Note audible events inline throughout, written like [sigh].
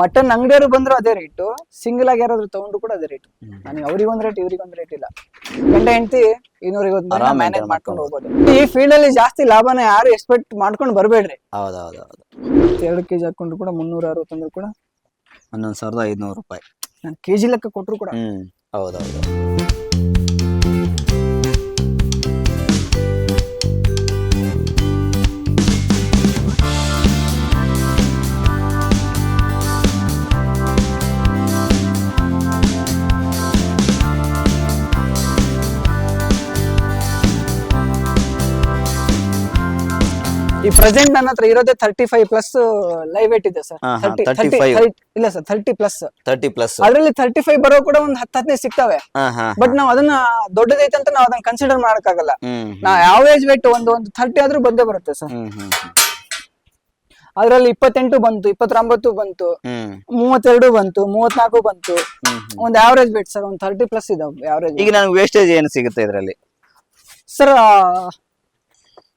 Mutton ಅಂಗಡಿಯವರು ಬಂದ್ರು ಅದೇ ರೇಟು ಸಿಂಗಲ್ ಆಗಿ ಯಾರಾದ್ರೂ ತಗೊಂಡ್ರು ಕೂಡ ಅದೇ ರೇಟ್ ನನಗೆ ಅವ್ರಿಗೆ ಒಂದ್ ರೇಟ್ ಇವ್ರಿಗೆ ಒಂದ್ ರೇಟ್ ಇಲ್ಲ. ಗಂಡ ಹೆಂಡತಿ ಇನ್ನೂರಿಗೆ ಮ್ಯಾನೇಜ್ ಮಾಡ್ಕೊಂಡು ಹೋಗ್ಬೋದು. ಈ ಫೀಲ್ಡ್ ಅಲ್ಲಿ ಜಾಸ್ತಿ ಲಾಭನ ಯಾರು ಎಕ್ಸ್ಪೆಕ್ಟ್ ಮಾಡ್ಕೊಂಡು ಬರ್ಬೇಡ್ರಿ. ಹೌದೌದೌದು. ಎರಡು ಕೆಜಿ ಹಾಕೊಂಡ್ರು ಕೂಡ ಮುನ್ನೂರ ಅರವತ್ತೊಂದ್ರು ಕೂಡ ಹನ್ನೊಂದು ಸಾವಿರದ ಐದ್ನೂರು ರೂಪಾಯಿ. ನಾನು ಕೆಜಿ ಲೆಕ್ಕ ಕೊಟ್ಟರು ಕೂಡ. ಹ್ಮ್. ಹೌದೌದು. ಈ ಪ್ರೆಸೆಂಟ್ ನನ್ನ ಹತ್ರ ಇರೋದೇ thirty five plus live weight ಇದೆ ಸರ್ ಹಾ, ಹಾ, 35. ಇಲ್ಲ sir thirty plus thirty plus ಅದರಲ್ಲಿ ತರ್ಟಿ ಫೈವ್ ಬರೋ ಕೂಡ ಒಂದ್ ಹತ್ತು ಹದಿನೈದು ಸಿಗ್ತವೆ. ಹಾ ಹಾ. ಬಟ್ ನಾವ್ ಅದನ್ನ ದೊಡ್ಡದೈತೆ ಅಂತ ನಾವ್ ಅದನ್ನ ಕನ್ಸಿಡರ್ ಮಾಡಕ್ಕಾಗಲ್ಲ. ಹ್ಮ್ ನಾ ಆವರೇಜ್ ವೇಟ್ ಒಂದು ಒಂದು ಥರ್ಟಿ ಆದ್ರೂ ಬಂದೇ ಬರುತ್ತೆ ಸರ್ ಹ್ಮ್ ಹ್ಮ್ ಅದ್ರಲ್ಲಿ ಇಪ್ಪತ್ತೆಂಟು ಬಂತು ಇಪ್ಪತ್ತೊಂಬತ್ತು ಬಂತು ಹ್ಮ್. ಮೂವತ್ತೆರಡು ಬಂತು ಮೂವತ್ನಾಲ್ಕು ಬಂತು. ಒಂದ್ ಆವರೇಜ್ ವೇಟ್ ಸರ್ ಒಂದ್ ತರ್ಟಿ ಪ್ಲಸ್ ಇದಾವೆ ಆವರೇಜ್ ಈಗ ನನಗೆ ವೇಸ್ಟೇಜ್ ಏನು ಸಿಗುತ್ತೆ ಇದರಲ್ಲಿ? ಸರ್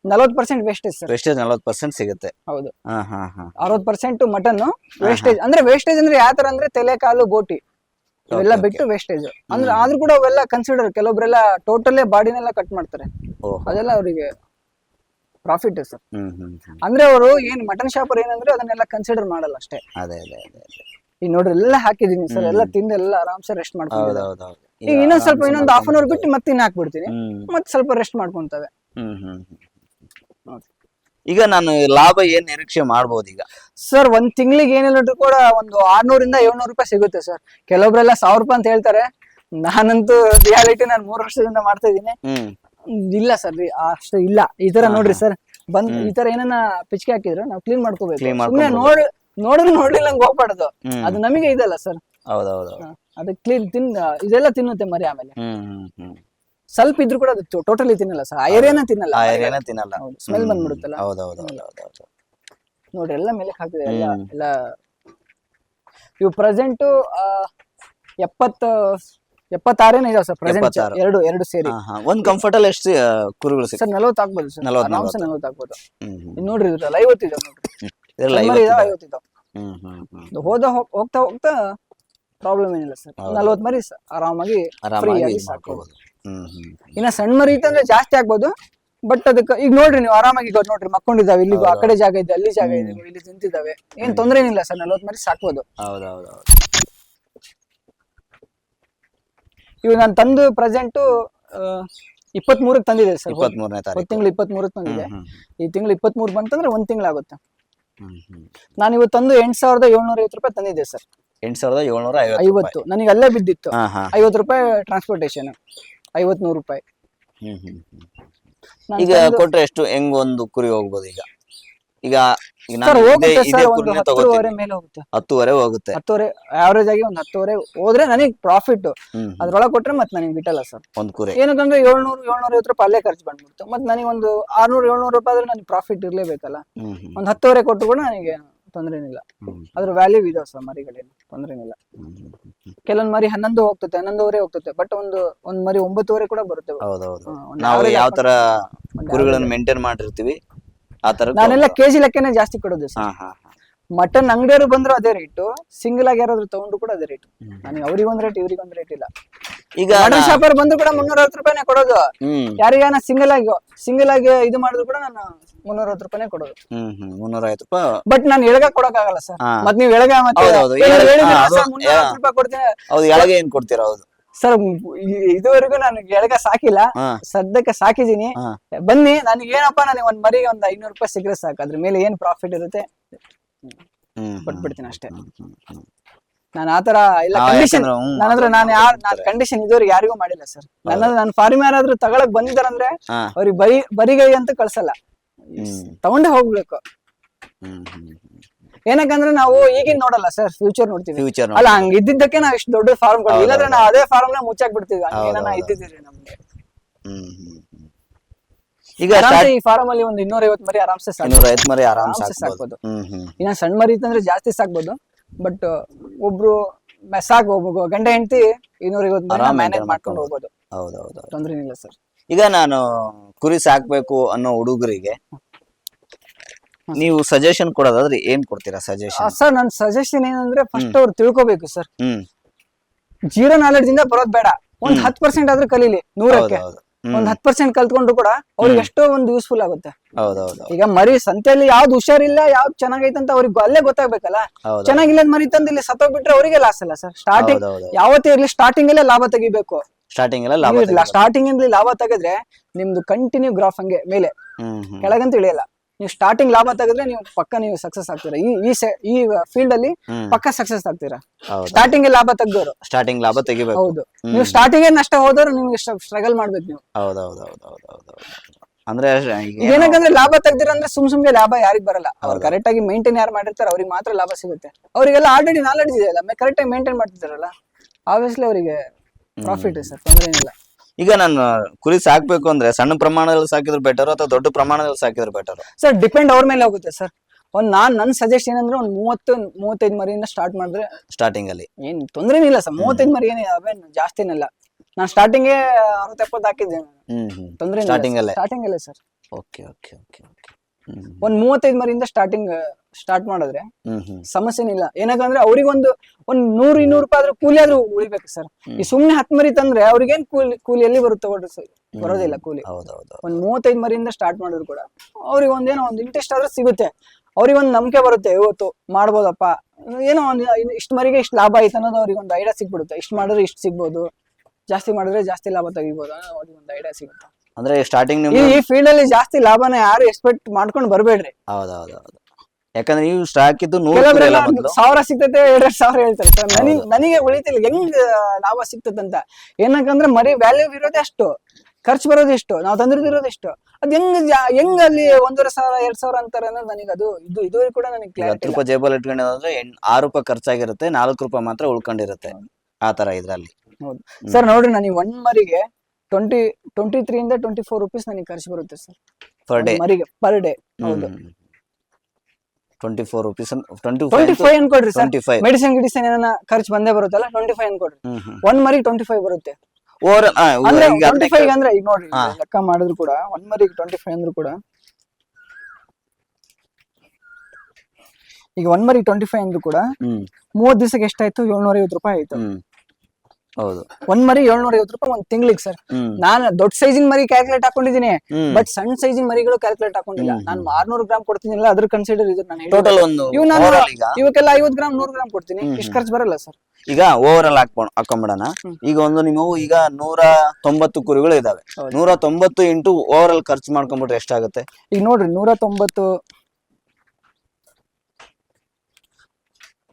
ನಲವತ್ತು ಪರ್ಸೆಂಟ್ ವೇಸ್ಟೇಜ್ ಸರ್ ವೇಸ್ಟೇಜ್ ನಲ್ವತ್ತು ಪರ್ಸೆಂಟ್ ಸಿಗುತ್ತೆ. ಹೌದು. ಹಾ ಹಾ ಹಾ. ಅರವತ್ ಪರ್ಸೆಂಟ್ ಮಟನ್ ವೇಸ್ಟೇಜ್ ಅಂದ್ರೆ ವೇಸ್ಟೇಜ್ ಅಂದ್ರೆ ಯಾವ ತರ ಅಂದ್ರೆ ತಲೆ ಕಾಲು ಗೋಟಿ. ಇವೆಲ್ಲ ಬಿಟ್ಟು ವೇಸ್ಟೇಜ್ ಅಂದ್ರೆ ಆದ್ರೂ ಕೂಡ ಅವೆಲ್ಲ ಕನ್ಸಿಡರ್ ಕೆಲವೊಬ್ರೆಲ್ಲ ಟೋಟಲ್ ಬಾಡಿನೆಲ್ಲ ಕಟ್ ಮಾಡ್ತಾರೆ. ಅದೆಲ್ಲ ಅವರಿಗೆ ಪ್ರಾಫಿಟ್ ಸರ್ ಅಂದ್ರೆ ಅವರು ಏನ್ ಮಟನ್ ಶಾಪರ್ ಏನಂದ್ರೆ ಅದನ್ನೆಲ್ಲ ಕನ್ಸಿಡರ್ ಮಾಡಲ್ಲ ಅಷ್ಟೇ. ಅದೇ ಅದೇ ಅದೇ ಈಗ ನೋಡ್ರಿ ಎಲ್ಲ ಹಾಕಿದೀನಿ ಸರ್ ಎಲ್ಲ ತಿಂದು ಎಲ್ಲ ಆರಾಮ್ಸೆ ರೆಸ್ಟ್ ಮಾಡ್ಕೊಂಡು ಈಗ ಇನ್ನೊಂದ್ ಸ್ವಲ್ಪ ಇನ್ನೊಂದು ಹಾಫ್ ಅನ್ ಅವರ್ ಬಿಟ್ಟು ಮತ್ತೆ ಇನ್ನ ಹಾಕ್ಬಿಡ್ತೀನಿ ಮತ್ತೆ ಸ್ವಲ್ಪ ರೆಸ್ಟ್ ಮಾಡ್ಕೊಂತವೆ. ಹ್ಮ್ ಹ್ಮ್ ಹ್ಮ್. ಈಗ ನಾನು ಲಾಭ ಏನ್ ನಿರೀಕ್ಷೆ ಮಾಡ್ಬೋದು ಈಗ? ಸರ್ ಒಂದ್ ತಿಂಗಳಿಗೆ ಏನಿಲ್ಲ ಕೂಡ ಒಂದು ಆರ್ನೂರಿಂದ ಏಳ್ನೂರು ರೂಪಾಯಿ ಸಿಗುತ್ತೆ ಸರ್ ಕೆಲವೊಬ್ರೆಲ್ಲ ಸಾವಿರ ರೂಪಾಯಿ ಅಂತ ಹೇಳ್ತಾರೆ. ನಾನಂತೂ ರಿಯಾಲಿಟಿ ನಾನು ಮೂರು ವರ್ಷದಿಂದ ಮಾಡ್ತಾ ಇದ್ದೀನಿ. ಇಲ್ಲ ಸರ್ ಅಷ್ಟು ಇಲ್ಲ. ಈ ತರ ನೋಡ್ರಿ ಸರ್ ಬಂದ್ ಈ ತರ ಏನನ್ನ ಪಿಚ್ಕೆ ಹಾಕಿದ್ರೆ ನಾವು ಕ್ಲೀನ್ ಮಾಡ್ಕೋಬೇಕು. ನೋಡ್ ನೋಡಿದ್ರೆ ನೋಡ್ಲಿಲ್ಲ ಹಂಗ ಹೋಗ್ಬಾರ್ದು. ಅದು ನಮಗೆ ಇದಲ್ಲ ಸರ್ ಹೌದೌದು ಅದು ಕ್ಲೀನ್ ತಿನ್ ಇದೆಲ್ಲ ತಿನ್ನುತ್ತೆ ಮರಿ ಆಮೇಲೆ. ಹ್ಮ್ ಹ್ಮ್ ಹ್ಮ್. ಸ್ವಲ್ಪ ಇದ್ರು ಕೂಡ ಅದು ಟೋಟಲಿ ತಿನ್ನಲ್ಲ ಸರ್. ಆ ಏರಿಯಾನ ತಿನ್ನಲ್ಲ ಆ ಏರಿಯಾನ ತಿನ್ನಲ್ಲ. ಸ್ಮೆಲ್ ಬಂದ್ಬಿಡುತ್ತಲ್ಲ. ಹೌದೌದು. ಹೌದೌದು ನೋಡ್ರಿ ಎಲ್ಲ ಮೇಲೆ ಹಾಕಿದೆ ಎಲ್ಲ. ಎಲ್ಲ. ಇವು ಪ್ರೆಸೆಂಟ್ ಎಪ್ಪತ್ತ ಎಪ್ಪತ್ತಾರೇನ ಇದಾವೆ ಸರ್. ಪ್ರೆಸೆಂಟ್. ಎರಡು ಎರಡು ಸೇರಿ. ಒಂದು ಕಂಫರ್ಟಲ್ ಎಷ್ಟು ಕುರುಗಳು ಸರ್ ನಲವತ್ತು ಆಗ್ಬೋದು ಸರ್. ನಲವತ್ತು, ಆರಾಮ್ಸೆ ನಲವತ್ತು. ಆಗ್ಬೋದು. ನೋಡ್ರಿ ಇದ್ರಲ್ಲ ಐವತ್ತು ಇದಾವೆ ನೋಡ್ರಿ. [laughs] ಐವತ್ತು ಇದಾವೆ ಹೋದ ಹೋಗ್ತಾ ಹೋಗ್ತಾ ಪ್ರಾಬ್ಲಮ್ ಏನಿಲ್ಲ ಸರ್. ಹೌದು. ನಲ್ವತ್ತು ಮರಿ ಆರಾಮಾಗಿ ಆರಾಮಾಗಿ ಫ್ರೀಯಾಗಿ ಇನ್ನ ಸಣ್ಣ ಮರಿ ಅಂದ್ರೆ ಜಾಸ್ತಿ ಆಗ್ಬೋದು. ಬಟ್ ಅದಕ್ಕೆ ಈಗ ನೋಡ್ರಿ ನೀವು ಆರಾಮಾಗಿ ಈಗ ನೋಡ್ರಿ ಮಕ್ಕೊಂಡಿದ್ದಾವೆ ಇಲ್ಲಿ ಆ ಕಡೆ ಜಾಗ ಇದೆ ಅಲ್ಲಿ ಜಾಗ ಇದೆ ಇಲ್ಲಿ ತಿಂತಿದ್ದಾವೆ ಏನ್ ತೊಂದ್ರೆ ಏನಿಲ್ಲ ಸರ್ ನಲ್ವತ್ ಮರಿ ಸಾಕ್ಬೋದು. ಹೌದೌದು ಇವು ನಾನು ತಂದು ಪ್ರೆಸೆಂಟ್ ಇಪ್ಪತ್ತ್ ಮೂರಕ್ಕೆ ತಂದಿದೆ ಸರ್ ಇಪ್ಪತ್ಮೂರನೇ ಒಂದು ತಾರೀಕು ತಿಂಗಳು ಇಪ್ಪತ್ಮೂರಕ್ಕೆ ತಂದಿದೆ. ಈ ತಿಂಗಳು ಇಪ್ಪತ್ಮೂರು ಬಂತಂದ್ರೆ ಒಂದ್ ತಿಂಗಳಾಗುತ್ತೆ. ನಾನು ಇವತ್ತು ತಂದು ಎಂಟ್ ಸಾವಿರದ ಏಳ್ನೂರ ಐವತ್ತು ರೂಪಾಯಿ ತಂದಿದ್ದೆ ಸರ್. ಎಂಟ್ ಸಾವಿರದ ಏಳ್ನೂರ ಐವತ್ತು. ಐವತ್ತು ನನಗೆ ಅಲ್ಲೇ ಬಿದ್ದಿತ್ತು. ಹಾ ಹಾ ಐವತ್ತು ರೂಪಾಯಿ ಟ್ರಾನ್ಸ್ಪೋರ್ಟೇಷನ್ ಐವತ್ ನೂರು ರೂಪಾಯಿ. ಹ್ಮ್ ಹ್ಮ್ ಹ್ಮ್. ಈಗ ಕೊಟ್ರೆ ಎಷ್ಟು? ಹೆಂಗ್ ಒಂದು ಕುರಿ ಹೋಗ್ಬೋದು ಈಗ? ಈಗ ಈಗ ಸರ್ ನಾನು ಹೋಗುತ್ತೆ ಇದೇ- ಇದೇ ಸರ್ ಒಂದು ಕುರಿನೇ ಹತ್ತುವರೆ ತಗೋತೀನಿ. ಮೇಲೆ ಹೋಗುತ್ತೆ. ಹತ್ತುವರೆ ಹೋಗುತ್ತೆ. ಹತ್ತುವರೆ ಆವರೇಜ್ ಆಗಿ ಒಂದು ಹತ್ತುವರೆ ಹೋದ್ರೆ ನನಗೆ ಪ್ರಾಫಿಟ್ ಹ್ಮ್ ಅದ್ರೊಳಗೆ ಕೊಟ್ರೆ ಮತ್ತೆ ನನಗೆ ಬಿಟ್ಟಲ್ಲ ಸರ್ ಒಂದ್ ಕುರಿ. ಏನಕ್ಕಂದ್ರೆ ಏಳ್ನೂರು ಏಳ್ನೂರ ಐವತ್ತು ರೂಪಾಯಿ ಅಲ್ಲೇ ಖರ್ಚು ಬಂದ್ಬಿಡ್ತು. ಮತ್ತೆ ನನಗೆ ಒಂದು ಆರ್ನೂರು ಏಳ್ನೂರು ರೂಪಾಯಿ ಆದ್ರೆ ನನಗೆ ಪ್ರಾಫಿಟ್ ಇರ್ಲೇಬೇಕಲ್ಲ. ಹ್ಮ್. ಒಂದು ಹತ್ತುವರೆ ಕೊಟ್ಟು ಕೂಡ ನನಗೆ ತೊಂದ್ರೆ ಹ್ಮ್ ಅದ್ರ ವ್ಯಾಲ್ಯೂ ಇದಾವ ಸರ್ ಮರಿಗಳೇನು ತೊಂದ್ರೆ ಏನಿಲ್ಲ ಹ್ಮ್ ಹ್ಮ್ ಹ್ಮ್. ಕೆಲವೊಂದ್ ಮರಿ ಹನ್ನೊಂದು ಹೋಗ್ತದೆ ಹನ್ನೊಂದುವರೆ ಹೋಗ್ತದೆ ಬಟ್ ಒಂದು ಒಂದ್ ಮರಿ ಒಂಬತ್ತುವರೆ ಕೂಡ ಬರುತ್ತೆ. ಹೌದೌದು. ಹಾ, ಒಂದ್ ನಾವು average ಯಾವ ತರ ಮೇಂಟೈನ್ ಮಾಡಿರ್ತೀವಿ ಆ ತರ ನಾನೆಲ್ಲ ಕೆಜಿ ಲೆಕ್ಕನೆ ಜಾಸ್ತಿ ಕೊಡೋದು ಸರ್. ಹಾ ಹಾ ಹಾ. ಮಟನ್ ಅಂಗಡಿಯವರು ಬಂದ್ರು ಅದೇ ರೇಟು ಸಿಂಗಲ್ ಆಗಿ ಯಾರಾದ್ರೂ ತಗೊಂಡ್ರು ಕೂಡ ಅದೇ ರೇಟ್ ಹ್ಮ್. ನನಗೆ ಅವ್ರಿಗೆ ಒಂದ್ ರೇಟ್ ಇವ್ರಿಗೆ ಒಂದ್ ರೇಟ್ ಇಲ್ಲ. ಈಗ ಮಟನ್ ಶಾಪರ್ ಬಂದು ಕೂಡ ಮುನ್ನೂರ ಅರವತ್ತು ರೂಪಾಯಿನೇ ಕೊಡೋದು. ಹ್ಮ್. ಯಾರಿಗಾನ ಸಿಂಗಲ್ ಆಗಿ ಸಿಂಗಲ್ ಆಗಿ ಇದು ಮಾಡಿದ್ರು ಕೂಡ ನಾನು ಮುನ್ನೂರ ಅರವತ್ತು ರೂಪಾಯಿನೇ ಕೊಡೋದು. ಹ್ಮ್ ಹ್ಮ್. ಮುನ್ನೂರ ಐವತ್ತು ರೂಪಾಯಿ. ಬಟ್ ನಾನು ಎಳಗ ಕೊಡಕ್ ಆಗಲ್ಲ ಸರ್ ಹಾ. ಮತ್ ನೀವು ಎಳಗ ಮತ್ತೆ ಹಾ, ಅದು- ಮುನ್ನೂರ ಅರವತ್ತು ರೂಪಾಯಿ ಕೊಡ್ತೀನಿ. ಹೌದು ಎಳಗೆ ಏನ್ ಕೊಡ್ತೀರಾ? ಹೌದು. ಸರ್ ಇದುವರೆಗೂ ನಾನು ಎಳಗ ಸಾಕಿಲ್ಲ. ಹಾ. ಸದ್ಯಕ್ಕೆ ಸಾಕಿದೀನಿ ಹಾ. ಬನ್ನಿ ನನಗೆ ಏನಪ್ಪಾ ನನಗೆ ಒಂದ್ ಮರಿಗೆ ಒಂದ್ ಐನೂರು ರೂಪಾಯಿ ಸಿಗ್ರೆ ಸಾಕು. ಅದ್ರ ಮೇಲೆ ಏನ್ ಪ್ರಾಫಿಟ್ ಇರುತ್ತೆ? ಹ್ಮ್ ಕೊಟ್ಬಿಡ್ತೀನಿ ಅಷ್ಟೇ. ಹ್ಮ್, ಹ್ಮ್, ಹ್ಮ್. ನಾನು ಆತರ ಇಲ್ಲ ಹಾ, ಕಂಡೀಷನ್ ಯಾಕಂದ್ರೆ ನಾನು ಯಾರು ನಾನು. ಕಂಡೀಷನ್ ಇದುವರೆಗೆ ಯಾರಿಗೂ ಮಾಡಿಲ್ಲ ಸರ್ ನನ್ನ ನಾನು ಫಾರಿನ್ ಯಾರಾದ್ರೂ ತಗೊಳಕ್ ಬಂದಿದಾರಂದ್ರೆ ಹಾ. ಅವ್ರಿಗೆ ಬರಿ ಬರಿಗೈ ಅಂತ ಕಳ್ಸಲ್ಲ. ಹ್ಮ್. ತಗೊಂಡೇ ಹೋಗ್ಬೇಕು. ಹ್ಮ್ ಏನಕ್ಕಂದ್ರೆ ನಾವು ಈಗಿನ ನೋಡಲ್ಲ ಸರ್ ಫ್ಯೂಚರ್ ನೋಡ್ತೀವಿ. ಫ್ಯೂಚರ್ ಅಲ್ಲ ಹಂಗ ಇದ್ದಿದ್ದಕ್ಕೆ ನಾವು ಇಷ್ಟು ದೊಡ್ಡ ಫಾರ್ಮ್ ಕೊಡ್ತೀವಿ ಇಲ್ಲಾಂದ್ರೆ ನಾವು ಅದೇ ಫಾರ್ಮ್ನ ಮುಚ್ಚಾಕ್ ಬಿಡ್ತೀವಿ ಹಂಗೇನ ಹೌದು. ಇದ್ದಿದ್ದೀರಿ ನಮ್ಗೆ. ಹ್ಮ್ ಹ್ಮ್ ಹ್ಮ್. ಈಗ ಆರಾಮ್ಸೆ ಈ ಫಾರ್ಮ್ ಅಲ್ಲಿ ಒಂದು ಇನ್ನೂರ ಐವತ್ತು ಮರಿ ಆರಾಮ್ಸೆ ಸಾಕು ಇನ್ನೂರ ಐವತ್ತು ಮರಿ ಆರಾಮ್ ಆರಾಮ್ಸೆ ಸಾಕ್ಬೋದು. ಸಾಕ್ಬೋದು. ಹ್ಮ್ ಹ್ಮ್. ಇನ್ನ ಸಣ್ಣ ಮರಿ ಇತ್ತಂದ್ರೆ ಜಾಸ್ತಿ ಸಾಕ್ಬೋದು. ಬಟ್ ಒಬ್ರು ಮೆಸಾಗ್ ಸಾಕು ಒಬ್ಬ ಗಂಡ ಹೆಂಡತಿ ಇನ್ನೂರಿಗೆ ಮ್ಯಾನೇಜ್ ಮಾಡ್ಕೊಂಡು ಹೋಗ್ಬೋದು. ಹೌದೌದು ತೊಂದ್ರೆ ಇಲ್ಲ ಸರ್. ಈಗ ನಾನು ಕುರಿ ಸಾಕ್ಬೇಕು ಅನ್ನೋ ಹುಡುಗರಿಗೆ ನೀವು ಸಜೆಷನ್ ಕೊಡೋದಾದ್ರೆ ಏನ್ ಕೊಡ್ತೀರಾ ಸಜೆಷನ್ ಸರ್ ನನ್ನ ಸಜೆಷನ್ ಏನಂದ್ರೆ ಫಸ್ಟ್ ಅವ್ರು ತಿಳ್ಕೊಬೇಕು ಸರ್. ಜೀರೋ ನಾಲೆಡ್ಜ್ ಇಂದ ಬರೋದ್ ಬೇಡ. ಒಂದ್ ಹತ್ ಪರ್ಸೆಂಟ್ ಆದ್ರೂ ಕಲೀಲಿ ನೂರಕ್ಕೆ. ಒಂದ್ ಹತ್ ಪರ್ಸೆಂಟ್ ಕಲ್ತ್ಕೊಂಡ್ರು ಕೂಡ ಅವ್ರಿಗೆ ಎಷ್ಟೋ ಒಂದು ಯೂಸ್ಫುಲ್ ಆಗುತ್ತೆ. ಈಗ ಮರಿ ಸಂತೆಯಲ್ಲಿ ಯಾವ್ದು ಹುಷಾರಿಲ್ಲ ಯಾವ್ದು ಚೆನ್ನಾಗೈತೆ ಅಂತ ಅವ್ರಿಗೆ ಅಲ್ಲೇ ಗೊತ್ತಾಗ್ಬೇಕಲ್ಲ? ಚೆನ್ನಾಗಿಲ್ಲ ಮರಿ ತಂದು ಇಲ್ಲಿ ಸತ್ತೋಗ್ಬಿಟ್ರೆ ಅವರಿಗೆ ಲಾಸ್ ಅಲ್ಲ ಸರ್ ಸ್ಟಾರ್ಟಿಂಗ್ ಯಾವತ್ತೇ ಇರ್ಲಿ ಸ್ಟಾರ್ಟಿಂಗ್ ಅಲ್ಲೇ ಲಾಭ ತೆಗಿಬೇಕು. ಸ್ಟಾರ್ಟಿಂಗ್ ಲಾಭ. ಸ್ಟಾರ್ಟಿಂಗ್ ಲಾಭ ತೆಗೆದ್ರೆ ನಿಮ್ದು ಕಂಟಿನ್ಯೂ ಗ್ರಾಫ್ ಹಂಗೆ ಮೇಲೆ. ಕೆಳಗಂತ ಇಳಿಯಲ್ಲ. ನೀವು ಸ್ಟಾರ್ಟಿಂಗ್ ಲಾಭ ತೆಗೆದ್ರೆ ನೀವು ಪಕ್ಕ ನೀವು ಸಕ್ಸಸ್ ಆಗ್ತೀರಾ. ಈ ಈ ಫೀಲ್ಡ್ ಅಲ್ಲಿ ಪಕ್ಕ ಸಕ್ಸಸ್ ಆಗ್ತೀರಾ. ಹೌದು. ಸ್ಟಾರ್ಟಿಂಗ್ ಲಾಭ ತೆಗ್ದೋರು. ಸ್ಟಾರ್ಟಿಂಗ್ ಲಾಭ ತೆಗಿಬೇಕು. ಹೌದು. ನೀವು ಸ್ಟಾರ್ಟಿಂಗ್ ನಷ್ಟ ಹೋದವ್ರು ನಿಮ್ಗೆ ಸ್ಟ್ರಗಲ್ ಮಾಡ್ಬೇಕು ನೀವು. ಹೌದೌದೌದೌದೌದು. ಅಂದ್ರೆ ಈಗ ಈಗ ಏನಕ್ಕಂದ್ರೆ ಲಾಭ ತೆಗ್ದಿರ ಅಂದ್ರೆ ಸುಮ್ ಸುಮ್ನೆ ಲಾಭ ಯಾರಿಗ್ ಬರಲ್ಲ. ಅವ್ರು ಕರೆಕ್ಟ್ ಆಗಿ ಮೇಂಟೈನ್ ಯಾರು ಮಾಡಿರ್ತಾರೆ ಅವ್ರಿಗೆ ಮಾತ್ರ ಲಾಭ ಸಿಗುತ್ತೆ. ಅವರಿಗೆಲ್ಲ ಆಲ್ರೆಡಿ ನಾಲೆಡ್ಜ್ ಇದೆ ಅಲ್ಲ. ಕರೆಕ್ಟ್ ಆಗಿ ಮೇಂಟೈನ್ ಮಾಡ್ತಿದಾರಲ್ಲ ಆಬ್ವಿಯಸ್ಲಿ ಅವರಿಗೆ ಪ್ರಾಫಿಟ್ ಸರ್ ತೊಂದ್ರೆ ಏನಿಲ್ಲ. ಈಗ ನಾನು ಕುರಿ ಸಾಕ್ಬೇಕು ಅಂದ್ರೆ ಸಣ್ಣ ಪ್ರಮಾಣದಲ್ಲಿ ಸಾಕಿದ್ರೆ ಬೆಟರ್ ಅಥವಾ ದೊಡ್ಡ ಪ್ರಮಾಣದಲ್ಲಿ ಸಾಕಿದ್ರೆ ಬೆಟರ್ ಸರ್ ಡಿಪೆಂಡ್ ಅವ್ರ ಮೇಲೆ ಹೋಗುತ್ತೆ ಸರ್ ಒಂದ್ ನಾನ್ ನನ್ ಸಜೆಸ್ಟ್ ಏನಂದ್ರೆ ಒಂದ್ ಮೂವತ್ತು ಮೂವತ್ತೈದು ಮರಿಯಿಂದ ಸ್ಟಾರ್ಟ್ ಮಾಡಿದ್ರೆ ಸ್ಟಾರ್ಟಿಂಗ್ ಅಲ್ಲಿ. ಏನ್ ತೊಂದ್ರೆ ಇಲ್ಲ ಸರ್ ಮೂವತ್ತೈದು ಮರಿ ಏನೇ ಅವೇನ್ ಜಾಸ್ತಿ ಏನಿಲ್ಲ ನಾನ್ ಸ್ಟಾರ್ಟಿಂಗ್ ಅರವತ್ತು ಎಪ್ಪತ್ತು ಹಾಕಿದ್ದೆ. ತೊಂದ್ರೆ ಸ್ಟಾರ್ಟಿಂಗ್ ಅಲ್ಲೇ. ಸ್ಟಾರ್ಟಿಂಗ್ ಅಲ್ಲೇ ಸರ್ ಓಕೆ ಓಕೆ ಓಕೆ ಒಂದ್ ಮೂವತ್ತೈದು ಮರಿಯಿಂದ ಸ್ಟಾರ್ಟಿಂಗ್ ಸ್ಟಾರ್ಟ್ ಮಾಡಿದ್ರೆ ಸಮಸ್ಯೆನಿಲ್ಲ. ಏನಕ್ಕಂದ್ರೆ ಅವ್ರಿಗೊಂದು ಒಂದ್ ನೂರ್ ಇನ್ನೂರು ರೂಪಾಯಿ ಆದ್ರೂ ಕೂಲಿ ಆದ್ರೂ ಉಳಿಬೇಕು ಸರ್. ಈ ಸುಮ್ನೆ ಹತ್ ಮರಿ ತಂದ್ರೆ ಅವ್ರಿಗೇನ್ ಕೂಲಿ ಕೂಲಿ ಎಲ್ಲಿ ಬರುತ್ತೆ ಸರ್? ಬರೋದಿಲ್ಲ ಕೂಲಿ. ಹೌದೌದು. ಒಂದ್ ಮೂವತ್ತೈದು ಮರಿಯಿಂದ ಸ್ಟಾರ್ಟ್ ಮಾಡಿದ್ರು ಕೂಡ ಅವ್ರಿಗೆ ಒಂದೇನೋ ಒಂದ್ ಇಂಟ್ರೆಸ್ಟ್ ಆದ್ರೂ ಸಿಗುತ್ತೆ. ಅವ್ರಿಗೆ ಒಂದ್ ನಂಬಿಕೆ ಬರುತ್ತೆ ಇವತ್ತು ಮಾಡ್ಬೋದಪ್ಪ. ಏನೋ ಒಂದ್ ಇಷ್ಟ ಮರಿಗೆ ಇಷ್ಟ ಲಾಭ ಆಯ್ತು ಅನ್ನೋದು ಅವ್ರಿಗೆ ಒಂದು ಐಡಿಯಾ ಸಿಗ್ಬಿಡುತ್ತೆ. ಇಷ್ಟ ಮಾಡಿದ್ರೆ ಇಷ್ಟ ಸಿಗ್ಬೋದು. ಜಾಸ್ತಿ ಮಾಡಿದ್ರೆ ಜಾಸ್ತಿ ಲಾಭ ತೆಗಿಬೋದು ಅವ್ರಿಗೆ ಒಂದು ಐಡಿಯಾ ಸಿಗುತ್ತೆ. ಅಂದ್ರೆ ಸ್ಟಾರ್ಟಿಂಗ್ ಈ ಫೀಲ್ಡ್ ಅಲ್ಲಿ ಜಾಸ್ತಿ ಲಾಭನ ಯಾರು ಎಕ್ಸ್ಪೆಕ್ಟ್ ಮಾಡ್ಕೊಂಡು ಬರ್ಬೇಡ್ರಿ. ಹೌದೌದೌದು. ಯಾಕಂದ್ರೆ ನೀವು ಸ್ಟಾಕ್ ಇದ್ದು ಕೆಲವರೆಲ್ಲ ಸಾವಿರ ಸಿಗ್ತದೆ ಎರಡ್ ಸಾವಿರ ಹೇಳ್ತಾರೆ. ಸರ್ ನನಗೆ ನನಗೆ ಉಳಿತಿಲ್ಲ. ಹೆಂಗ್ ಲಾಭ ಅಂತ ಏನಕ್ಕಂದ್ರೆ ಮರಿ ವ್ಯಾಲ್ಯೂ ಇರೋದೇ ಅಷ್ಟು. ಖರ್ಚು ಬರೋದು ಎಷ್ಟು ನಾವು ತಂದಿರೋದು ಎಷ್ಟು ಅದ್ ಹೆಂಗ್ ಜಾ- ಹೆಂಗ್ ಅಲ್ಲಿ ಒಂದೂವರೆ ಸಾವಿರ ಎರಡ್ ಸಾವಿರ ಅಂತಾರೆ ಅನ್ನೋದು ನನಗೆ ಅದು ಇದು ಇದುವರೆಗೂ ಕೂಡ ನನಗೆ ಹತ್ತು ರೂಪಾಯಿ ಜೇಬಲ್ ಇಟ್ಕೊಂಡಿದ್ರೆ ಎಂಟ್ ಆರು ರೂಪಾಯಿ ಖರ್ಚಾಗಿರುತ್ತೆ ನಾಲ್ಕು ರೂಪಾಯಿ ಮಾತ್ರ ಉಳ್ಕೊಂಡಿರುತ್ತೆ ಆ ತರ ಇದ್ರಲ್ಲಿ. ಹೌದು. ಸರ್ ನೋಡ್ರಿ ನನಗೆ ಒಂದ್ ಮರಿಗೆ ಟ್ವೆಂಟಿ ಟ್ವೆಂಟಿ ತ್ರೀ ಇಂದ ಟ್ವೆಂಟಿ ಫೋರ್ ರುಪೀಸ್ ನನಗೆ ಖರ್ಚು ಬರುತ್ತೆ ಸರ್. ಪರ್ ಡೇ ಮರಿಗೆ ಪರ್ ಡೇ ಹೌದು. Twenty four rupees twenty twenty five ಅನ್ಕೊಡ್ರಿ twenty five medicine ಗಿಡಿಸಿನ್ ಏನಾರ ಖರ್ಚು ಬಂದೇ ಬರುತ್ತಲ್ಲ? ಟ್ವೆಂಟಿ ಫೈವ್ ಅನ್ಕೊಡ್ರಿ ಒಂದ್ ಮರಿಗೆ ಟ್ವೆಂಟಿ ಫೈವ್ ಬರುತ್ತೆ. ಓವರ್ ಟ್ವೆಂಟಿ ಫೈವ್ ಅಂದ್ರೆ ಈಗ ನೋಡ್ರಿ ಲೆಕ್ಕ ಮಾಡಿದ್ರು ಕೂಡ ಒಂದ್ ಮರಿಗೆ ಟ್ವೆಂಟಿ ಫೈವ್ ಅಂದ್ರು ಕೂಡ. ಈಗ ಒಂದ್ ಮರಿಗೆ ಟ್ವೆಂಟಿ ಫೈವ್ ಅಂದ್ರು ಕೂಡ ಮೂವತ್ ದಿವಸಕ್ಕೆ ಎಷ್ಟಾಯ್ತು? ಏಳ್ನೂರ ಐವತ್ತು ರೂಪಾಯಿ ಆಯ್ತು. ಹೌದು. ಒಂದ್ ಮರಿ ಏಳ್ನೂರ ಐವತ್ತು ರೂಪಾಯಿ ಒಂದ್ ತಿಂಗ್ಳಿಗೆ ಸರ್. ನಾನು ದೊಡ್ಡ ಸೈಜಿನ ಮರಿ ಕ್ಯಾಲ್ಕುಲೇಟ್ ಹಾಕೊಂಡಿದೀನಿ ಬಟ್ ಸಣ್ಣ ಸೈಜಿನ ಮರಿಗಳು ಕ್ಯಾಲ್ಕುಲೇಟ್ ಹಾಕೊಂಡಿಲ್ಲ. ನಾನು ಆರ್ನೂರು ಗ್ರಾಮ್ ಕೊಡ್ತೀನಿಲ್ಲ ಅದ್ರ ಕನ್ಸಿಡರ್ ಇದು ನಾನು ಟೋಟಲ್ ಒಂದು ಇವ್ ನಾನು ಈಗ? ಇವಕ್ಕೆಲ್ಲ ಐವತ್ ಗ್ರಾಮ್ ನೂರ್ ಗ್ರಾಮ್ ಕೊಡ್ತೀನಿ. ಇಷ್ಟು ಖರ್ಚು ಬರಲ್ಲ ಸರ್. ಈಗ ಓವರ್ ಆಲ್ ಹಾಕೊಂಡ್ ಹಾಕೊಂಡ್ಬಿಡೋಣ ಈಗ ಒಂದು ನಿಮ್ಮವು ಈಗ ನೂರ ತೊಂಬತ್ತು ಕುರಿಗಳು ಇದಾವೆ. ನೂರ ತೊಂಬತ್ತು ಇಂಟು ಓವರ್ ಆಲ್ ಖರ್ಚು ಮಾಡ್ಕೊಂಡ್ಬಿಟ್ರೆ ಎಷ್ಟಾಗುತ್ತೆ? ಈಗ ನೋಡ್ರಿ ನೂರ ತೊಂಬತ್ತು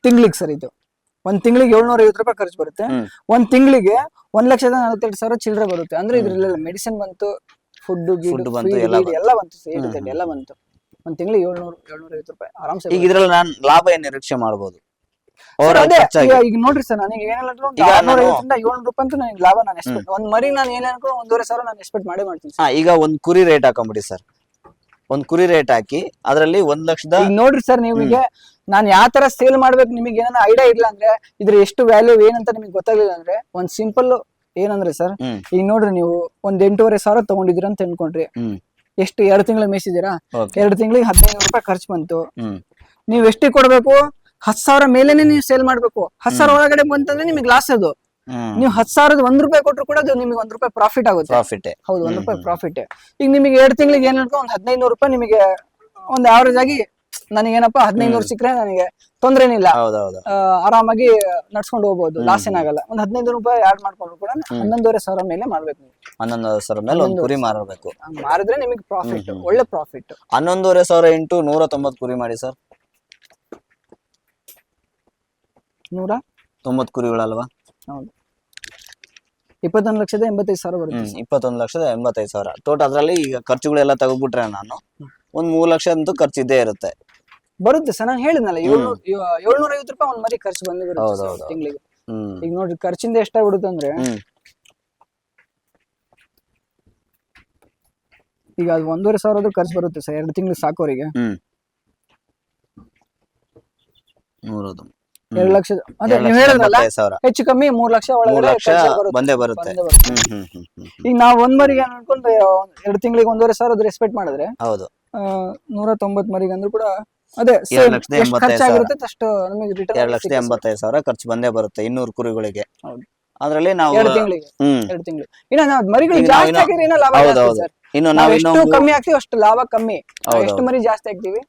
ತಿಂಗ್ಳಿಗೆ ಸರ್ ಇದು. ಒಂದ್ ತಿಂಗಳಿಗೆ ಏಳ್ನೂರ ಐವತ್ತು ರೂಪಾಯಿ ಖರ್ಚು ಬರುತ್ತೆ. ಒಂದ್ ತಿಂಗಳಿಗೆ ಒಂದ್ ಲಕ್ಷದ ನಲವತ್ತೆರಡು ಸಾವಿರ ಚಿಲ್ಲರೆ ಬರುತ್ತೆ. ಅಂದ್ರೆ ಇದ್ರಲ್ಲೆಲ್ಲ ಮೆಡಿಸಿನ್ ಬಂತು ಫುಡ್ Food ಬಂತು, ಎಲ್ಲ ಬಂತು. ಎಲ್ಲ ಬಂತು A to Z ಎಲ್ಲ ಬಂತು. ಒಂದ್ ತಿಂಗಳಿಗೆ ಏಳ್ನೂರ ಏಳ್ನೂರ ಐವತ್ತು ರೂಪಾಯಿ ಆರಾಮ್ಸೆ ಈಗ ಇದ್ರಲ್ಲಿ ನಾನ್ ಲಾಭ ಏನ್ ನಿರೀಕ್ಷೆ ಮಾಡಬಹುದು Sir, ಓವರ್ ಅದೇ ಖರ್ಚಾಗಿ. ಈಗ ಈಗ ನೋಡ್ರಿ ಸರ್ ನನಗೆ ಏನೆಲ್ಲ ಈಗ ಆರ್ನೂರ ನಾನು- ಐವತ್ತರಿಂದ ಏಳ್ನೂರು ರೂಪಾಯಿ ಅಂತ ನನಗೆ ಲಾಭ ನಾನು ಎಕ್ಸ್ಪೆಕ್ಟ್ ಒಂದ್ ಮರಿ ನಾನು ಏನೇ ಅನ್ಕೊಂಡು ಒಂದೂವರೆ ಸಾವಿರ ನಾನು ಎಕ್ಸ್ಪೆಕ್ಟ್ ಮಾಡಿ ಮಾಡ್ತೀನಿ sir. ಹಾ ಈಗ ಒಂದ್ ಕುರಿ ರೇಟ್ ಹಾಕೊಂಬಿಡಿ ಸರ್. ಒಂದ್ ಕುರಿ ರೇಟ್ ಹಾಕಿ ಅದರಲ್ಲಿ ಒಂದ್ ಲಕ್ಷದ ಈಗ ನೋಡ್ರಿ ಸರ್ ನಿಮಗೆ ನಾನು ಯಾವ ತರ ಸೇಲ್ ಮಾಡ್ಬೇಕು ನಿಮಗೆ ಏನಾರ ಐಡಿಯಾ ಇಲ್ಲ ಅಂದ್ರೆ ಇದ್ರ ಎಷ್ಟು ವ್ಯಾಲ್ಯೂ ಏನಂತ ನಿಮಗೆ ಗೊತ್ತಾಗ್ಲಿಲ್ಲ ಅಂದ್ರೆ ಒಂದ್ ಸಿಂಪಲ್ ಏನಂದ್ರೆ ಸರ್ ಹ್ಮ್. ಈಗ ನೋಡ್ರಿ ನೀವು ಒಂದ್ ಎಂಟೂವರೆ ಸಾವಿರ ತಗೊಂಡಿದ್ದೀರಾ ಅಂತ ಅನ್ಕೊಂಡ್ರಿ. ಹ್ಮ್. ಎಷ್ಟು ಎರಡು ತಿಂಗಳು ಮೇಯಿಸಿದ್ದೀರಾ? ಎರಡು ತಿಂಗಳಿಗೆ ಹದಿನೈದು ರೂಪಾಯಿ ಖರ್ಚು ಬಂತು. ಹ್ಮ್. ನೀವು ಎಷ್ಟಿಗೆ ಕೊಡ್ಬೇಕು? ಹತ್ತು ಸಾವಿರ ಮೇಲೇನೆ ನೀವು ಸೇಲ್ ಮಾಡ್ಬೇಕು. ಹತ್ತು ಸಾವಿರ ಒಳಗಡೆ ಬಂತಂದ್ರೆ ನಿಮಗೆ ಲಾಸ್ ಅದು. ನೀವು ಹತ್ತು ಸಾವಿರದ ಒಂದ್ ರೂಪಾಯಿ ಕೊಟ್ಟರು ಕೂಡ ಅದು ನಿಮಗೆ ಒಂದ್ ರೂಪಾಯಿ ಪ್ರಾಫಿಟ್ ಆಗುತ್ತೆ. ಪ್ರಾಫಿಟ್ ಹೌದು ಒಂದ್ ರೂಪಾಯಿ ಪ್ರಾಫಿಟ್ ಈಗ ನಿಮಗೆ ಎರಡು ತಿಂಗಳಿಗೆ ಏನ್ ಹೇಳ್ಕೊ ಒಂದ್ ಹದಿನೈದು ರೂಪಾಯಿ ನಿಮಗೆ ಒಂದ್ ಆವರೇಜ್ ಆಗಿ ನನಗೇನಪ್ಪ ಹದಿನೈದು ನೂರು ಸಿಕ್ಕರೆ ನನಗೆ ತೊಂದ್ರೆ ಆ, ಆರಾಮಾಗಿ ನಡ್ಸ್ಕೊಂಡು ಹೋಗ್ಬೋದು ಲಾಸ್ ಏನಾಗಲ್ಲ ಒಂದ್ ಹದಿನೈದು ರೂಪಾಯಿ ಆಡ್ ಮಾಡ್ಕೊಂಡ್ರು ಕೂಡ ಹನ್ನೊಂದುವರೆ ಸಾವಿರ ಮೇಲೆ ಮಾಡ್ಬೇಕು ನೀವು. ಹನ್ನೊಂದೂವರೆ ಸಾವಿರ ಮೇಲೆ ಒಂದು ಕುರಿ ಮಾರಬೇಕು. ಮಾರಿದ್ರೆ ನಿಮಗೆ ಪ್ರಾಫಿಟ್ ಒಳ್ಳೆ ಪ್ರಾಫಿಟ್ ಹನ್ನೊಂದುವರೆ ಸಾವಿರ ಇಂಟು ನೂರ ತೊಂಬತ್ತು ಕುರಿ ಮಾಡಿ ಸರ್. ನೂರ? ತೊಂಬತ್ತು ಕುರಿಗಳಲ್ವಾ? ಹೌದು. ಇಪ್ಪತ್ತೊಂದು ಲಕ್ಷದ ಎಂಬತ್ತೈದು ಸಾವಿರ ಬರುತ್ತೆ ಹ್ಮ್ ಇಪ್ಪತ್ತೊಂದು ಲಕ್ಷದ ಎಂಬತ್ತೈದು ಸಾವಿರ. ಟೋಟಲ್ ಅದ್ರಲ್ಲಿ ಈಗ ಖರ್ಚುಗಳೆಲ್ಲ ತಗೋಬಿಟ್ರೆ ನಾನು ಒಂದ್ ಮೂರ್ ಲಕ್ಷ ಅಂತೂ ಖರ್ಚು ಇದ್ದೇ ಇರುತ್ತೆ. ಬರುತ್ತೆ ಸರ್ ನಾನು ಹೇಳಿದ್ನಲ್ಲ ಏಳ್ನೂರ ಏಳ್ನೂರ ಐವತ್ತು ರೂಪಾಯಿ ಒಂದ್ ಮರಿ ಖರ್ಚು ಬಂದು ಹೌದು, ಬರುತ್ತೆ ಹೌದು. ತಿಂಗಳಿಗೆ. ಹ್ಮ್. ಈಗ ನೋಡ್ರಿ ಖರ್ಚಿಂದ ಎಷ್ಟಾಗ್ಬಿಡುತ್ತೆ ಅಂದ್ರೆ ಹ್ಮ್. ಈಗ ಅದು ಒಂದೂವರೆ ಸಾವಿರದ ಖರ್ಚು ಬರುತ್ತೆ ಸರ್ ಎರಡು ತಿಂಗಳು ಸಾಕೋರಿಗೆ. ಹ್ಮ್. ನೂರದು. ಎರಡು ಲಕ್ಷ ಅದೇ ನೀವು ಹೇಳಿದ್ರಲ್ಲ ಸಾವಿರ. ಹೆಚ್ಚು ಕಮ್ಮಿ ಮೂರ್ ಲಕ್ಷ ಮೂರ್ ಒಳಗಡೆ ಲಕ್ಷ ಖರ್ಚು ಬರುತ್ತೆ. ಬಂದೇ ಬರುತ್ತೆ. ಬಂದೇ ಬರುತ್ತೆ. ಹ್ಮ್ ಹ್ಮ್ ಹ್ಮ್ ಹ್ಮ್. ಈಗ ನಾವ್ ಒಂದ್ ಮರಿಗೆ ಅನ್ಕೊಂಡ್ರೆ ಎರಡು ತಿಂಗಳಿಗೆ ಒಂದೂವರೆ ಸಾವಿರ ರೆಸ್ಪೆಕ್ಟ್ ಮಾಡಿದ್ರೆ ಹೌದು. ನೂರ ತೊಂಬತ್ ಮರಿಗೆ ಅಂದ್ರೂ ಕೂಡ ಅದೇ same. ಲಕ್ಷದ ಎಷ್ಟ್ ಎಂಬತ್ತೈದು ಖರ್ಚಾಗಿರುತ್ತೆ ಅಷ್ಟು ನಮಗೆ ರಿಟರ್ನ್ ಎರಡ್ ಲಕ್ಷದ ಎಂಬತ್ತೈದು ಸಾವಿರ ಖರ್ಚು ಬಂದೇ ಬರುತ್ತೆ ಇನ್ನೂರು ಕುರಿಗಳಿಗೆ. ಹೌದು. ಅದ್ರಲ್ಲಿ ನಾವು ಎರಡು ತಿಂಗಳಿಗೆ. ಹ್ಮ್. ಎರಡು ತಿಂಗಳು ಇನ್ನ ನಾವು ಮರಿಗಳು ಈಗ ಜಾಸ್ತಿ ನಾವು ಏನೋ ಲಾಭ ಹೌದು, ಜಾಸ್ತಿ ಹೌದು. ಸರ್. ಇನ್ನು ನಾವು ನಾವು ಎಷ್ಟು ಇನ್ನೊಂದು ಕಮ್ಮಿ ಹಾಕ್ತಿವಿ ಅಷ್ಟು ಲಾಭ ಕಮ್ಮಿ. ನಾವು ಹೌದು, ಎಷ್ಟು ಹೌದು. ಮರಿ ಜಾಸ್ತಿ ಆಗ್ತೀವಿ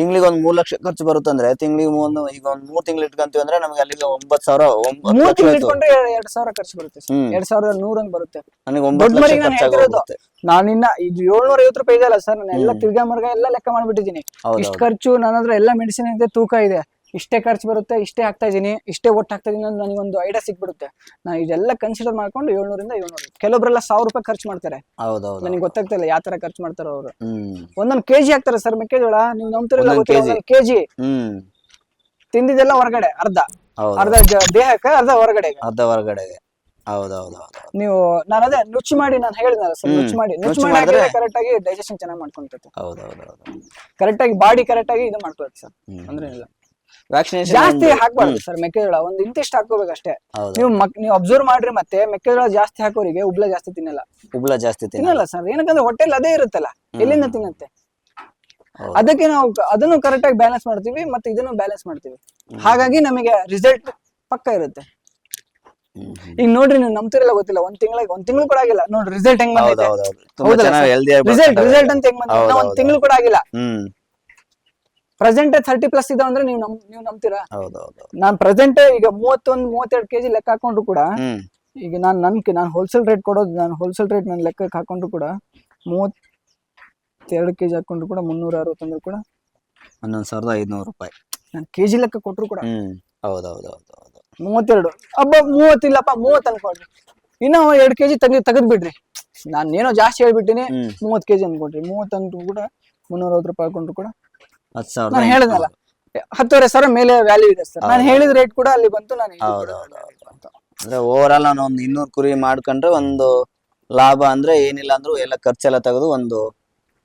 ತಿಂಗಳಿಗೆ ಒಂದ್ ಮೂರ್ ಲಕ್ಷ ಖರ್ಚು ಬರುತ್ತಂದ್ರೆ ತಿಂಗಳಿಗೆ ಒಂದು ಈಗ ಒಂದ್ ಮೂರ್ ತಿಂಗಳು ಇಟ್ಕೊಂತೀವಿ ಅಂದ್ರೆ ನಮ್ಗೆ ಅಲ್ಲಿಗೆ ಒಂಬತ್ ಸಾವಿರ ಒಂಬತ್ತು ಮೂರ್ ಲಕ್ಷ ತಿಂಗಳು ಆಯ್ತು. ಇಟ್ಕೊಂಡ್ರೆ ಎರಡ್ ಸಾವಿರ ಖರ್ಚು ಬರುತ್ತೆ ಸರ್. ಹ್ಮ್. ಎರಡ್ ಸಾವಿರದ ನೂರಂಗ್ ಬರುತ್ತೆ. ನನಗೆ ದೊಡ್ಡ ಒಂಬತ್ತು ಲಕ್ಷ ಮರಿಗೆ ನಾನು ಹೇಳ್ತಿರೋದು ನಾನಿನ್ನ ಇದು ಏಳ್ನೂರ ಐವತ್ತು ರೂಪಾಯಿ ಇದೆಯಲ್ಲ ಸರ್. ನಾನು ಎಲ್ಲ. ತಿರ್ಗಾ ಮರ್ಗ ಎಲ್ಲ ಲೆಕ್ಕ ಮಾಡ್ಬಿಟ್ಟಿದ್ದೀನಿ. ಹೌದು ಇಷ್ಟು ಖರ್ಚು ನನ್ನ ಹತ್ರ ಎಲ್ಲ ಮೆಡಿಸಿನ್ ಇದೆ ತೂಕ ಇದೆ. ಇಷ್ಟೇ ಖರ್ಚು ಬರುತ್ತೆ ಇಷ್ಟೇ ಹಾಕ್ತಾ ಇದ್ದೀನಿ ಇಷ್ಟೇ ಒಟ್ಟು ಹಾಕ್ತಾ ಇದ್ದೀನಿ ಅಂದ್ರೆ ನನಗೊಂದು ಒಂದು ಐಡಿಯಾ ಸಿಕ್ಬಿಡುತ್ತೆ ನಾನು ಇದೆಲ್ಲ ಕನ್ಸಿಡರ್ ಮಾಡ್ಕೊಂಡು ಏಳ್ನೂರಿಂದ ಏಳ್ನೂರು. ಕೆಲವೊಬ್ರೆಲ್ಲ ಸಾವಿರ ರೂಪಾಯಿ ಖರ್ಚು ಮಾಡ್ತಾರೆ. ಹೌದೌದು. ನನಗೆ ಗೊತ್ತಾಗ್ತಾ ಇಲ್ಲ ಯಾವ ತರ ಖರ್ಚು ಮಾಡ್ತಾರೋ ಅವರು. ಒಂದೊಂದು ಕೆಜಿ ಹಾಕ್ತಾರೆ ಸರ್ ಮೆಕ್ಕೆಜೋಳ. ನೀವು ನಂಬ್ತಿರಲ್ಲ ಕೆ. ಕೆಜಿ. ತಿಂದಿದ್ದೆಲ್ಲ ಹೊರಗಡೆ ಅರ್ಧ. ಅರ್ಧ ದೇಹಕ್ಕೆ ಅರ್ಧ ಹೊರಗಡೆ ಅರ್ಧ ಹೊರಗಡೆ ಹೌದೌದು ಹೌದು ನೀವು ನಾನು ಅದೇ ನುಚ್ಚು ಮಾಡಿ ನಾನು ಹೇಳಿದ್ನಲ್ಲ ಸರ್ ನುಚ್ಚು ಮಾಡಿ ನುಚ್ಚು ಮಾಡಿ ಕರೆಕ್ಟ್ ಆಗಿ ಡೈಜೆಷನ್ ಚೆನ್ನಾಗಿ ಮಾಡ್ಕೊಂತೈತೆ. ಹೌದೌದು ಹೌದು ಕರೆಕ್ಟ್ ಆಗಿ ಬಾಡಿ ಕರೆಕ್ಟ್ ಆಗಿ ಇದು ಮಾಡ್ಕೊಳುತ್ತೆ ಸರ್. ಅಂದ್ರೆ ಇಲ್ಲ. ವ್ಯಾಕ್ಸಿನೇಷನ್ ಜಾಸ್ತಿ ಹಾಕ್ಬಾರ್ದು ಸರ್ ಮೆಕ್ಕೆಜೋಳ. ಒಂದ್ ಇಂತಿಷ್ಟು ಹಾಕೋಬೇಕು ಅಷ್ಟೇ. ನೀವು ಮಕ್ ನೀವು ಅಬ್ಸರ್ವ್ ಮಾಡ್ರಿ ಮತ್ತೆ ಮೆಕ್ಕೆಜೋಳ ಜಾಸ್ತಿ ಹಾಕೋರಿಗೆ ಉಬ್ಳ ಜಾಸ್ತಿ ತಿನ್ನಲ್ಲ. ಉಬ್ಳ ಜಾಸ್ತಿ ತಿನ್ನಲ್ಲ. ಸರ್. ಏನಕ್ಕಂದ್ರೆ ಹೊಟ್ಟೆಲ್ ಅದೇ ಇರುತ್ತಲ್ಲ. ಎಲ್ಲಿಂದ ತಿನ್ನತ್ತೆ. ಅದಕ್ಕೆ ನಾವು ಅದನ್ನು ಕರೆಕ್ಟ್ ಆಗಿ ಬ್ಯಾಲೆನ್ಸ್ ಮಾಡ್ತೀವಿ ಮತ್ತೆ ಇದನ್ನು ಬ್ಯಾಲೆನ್ಸ್ ಮಾಡ್ತೀವಿ. ಹಾಗಾಗಿ ನಮಗೆ ರಿಸಲ್ಟ್ ಪಕ್ಕ ಇರುತ್ತೆ. ಈಗ ನೋಡ್ರಿ ನೀವು ನಂಬ್ತಿರಲ್ಲ ಗೊತ್ತಿಲ್ಲ. ಒಂದ್ ತಿಂಗಳ ಒಂದ್ ತಿಂಗಳು ಕೂಡ ಆಗಿಲ್ಲ. ನೋಡ್ರಿ ರಿಸಲ್ಟ್ ಹೆಂಗ್? ಹೆಲ್ದಿ ರಿಸಲ್ಟ್ ರಿಸಲ್ಟ್ ಅಂತ ಹೆಂಗ್ ಬಂದಿದೆ ಒಂದ್. ತಿಂಗಳು ಕೂಡ ಆಗಿಲ್ಲ. ಪ್ರೆಸೆಂಟ್ ಥರ್ಟಿ ಪ್ಲಸ್ ಇದಾವ ಅಂದ್ರೆ ನೀವು ನಮ್ ನೀವು ನಂಬ್ತೀರಾ? ಹೌದು ಹೌದು ನಾನ್ ಪ್ರೆಸೆಂಟ್ ಈಗ ಮೂವತ್ತೊಂದ್ ಮೂವತ್ತೆರಡು ಕೆಜಿ ಲೆಕ್ಕ ಹಾಕೊಂಡ್ರು ಕೂಡ ಹ್ಮ್. ಈಗ ನಾನ್ ನನ್ ನಾನು ಹೋಲ್ಸೇಲ್ ರೇಟ್ ಕೊಡೋದು ನಾನು ಹೋಲ್ಸೇಲ್ ರೇಟ್ ನನ್ನ ಲೆಕ್ಕಕ್ಕೆ ಹಾಕೊಂಡ್ರು ಕೂಡ ಮೂವತ್ತೆರಡು ಕೆಜಿ ಹಾಕೊಂಡ್ರು ಕೂಡ ಮುನ್ನೂರ ಅರವತ್ತೊಂದ್ರು ಕೂಡ ಹನ್ನೊಂದು ಸಾವಿರದ ಐದ್ನೂರು ರೂಪಾಯಿ. ನಾನು ಕೆಜಿ ಲೆಕ್ಕ ಕೊಟ್ರು ಕೂಡ ಹ್ಮ್. ಹೌದು ಹೌದು. ಹೌದು ಹೌದು ಮೂವತ್ತೆರಡು ಹಬ್ಬ ಮೂವತ್ತಿಲ್ಲಪ್ಪ ಮೂವತ್ತು ಅನ್ಕೊಡ್ರಿ. ಇನ್ನೂ ಎರಡು ಕೆಜಿ ತೆಗಿ ತೆಗೆದ್ ಬಿಡ್ರಿ ನಾನು ಏನೋ ಜಾಸ್ತಿ ಹೇಳ್ಬಿಟ್ಟಿನಿ ಹ್ಮ್. ಮೂವತ್ತು ಕೆಜಿ ಅನ್ಕೊಂಡ್ರಿ ಮೂವತ್ತಂದ್ರು ಕೂಡ ಮುನ್ನೂರ ರೂಪಾಯಿ ಹಾಕೊಂಡ್ರು ಕೂಡ ಹತ್ತು ಸಾವಿರದ ನಾನು ಹೇಳಿದ್ನಲ್ಲ ಹತ್ತುವರೆ ಸಾವಿರ ಮೇಲೆ ವ್ಯಾಲ್ಯೂ ಇದೆ ಸರ್. ನಾನು. ಹೇಳಿದ ರೇಟ್ ಕೂಡ ಅಲ್ಲಿ ಬಂತು ನಾನು ಹೌದು. ಅಂದ್ರೆ ಓವರ್ ಆಲ್ ನಾನು ಒಂದು ಇನ್ನೂರು ಕುರಿ ಮಾಡ್ಕೊಂಡ್ರೆ ಒಂದು ಲಾಭ ಅಂದ್ರೆ ಏನಿಲ್ಲ ಅಂದ್ರೂ ಎಲ್ಲ ಖರ್ಚೆಲ್ಲ ತೆಗೆದು ಒಂದು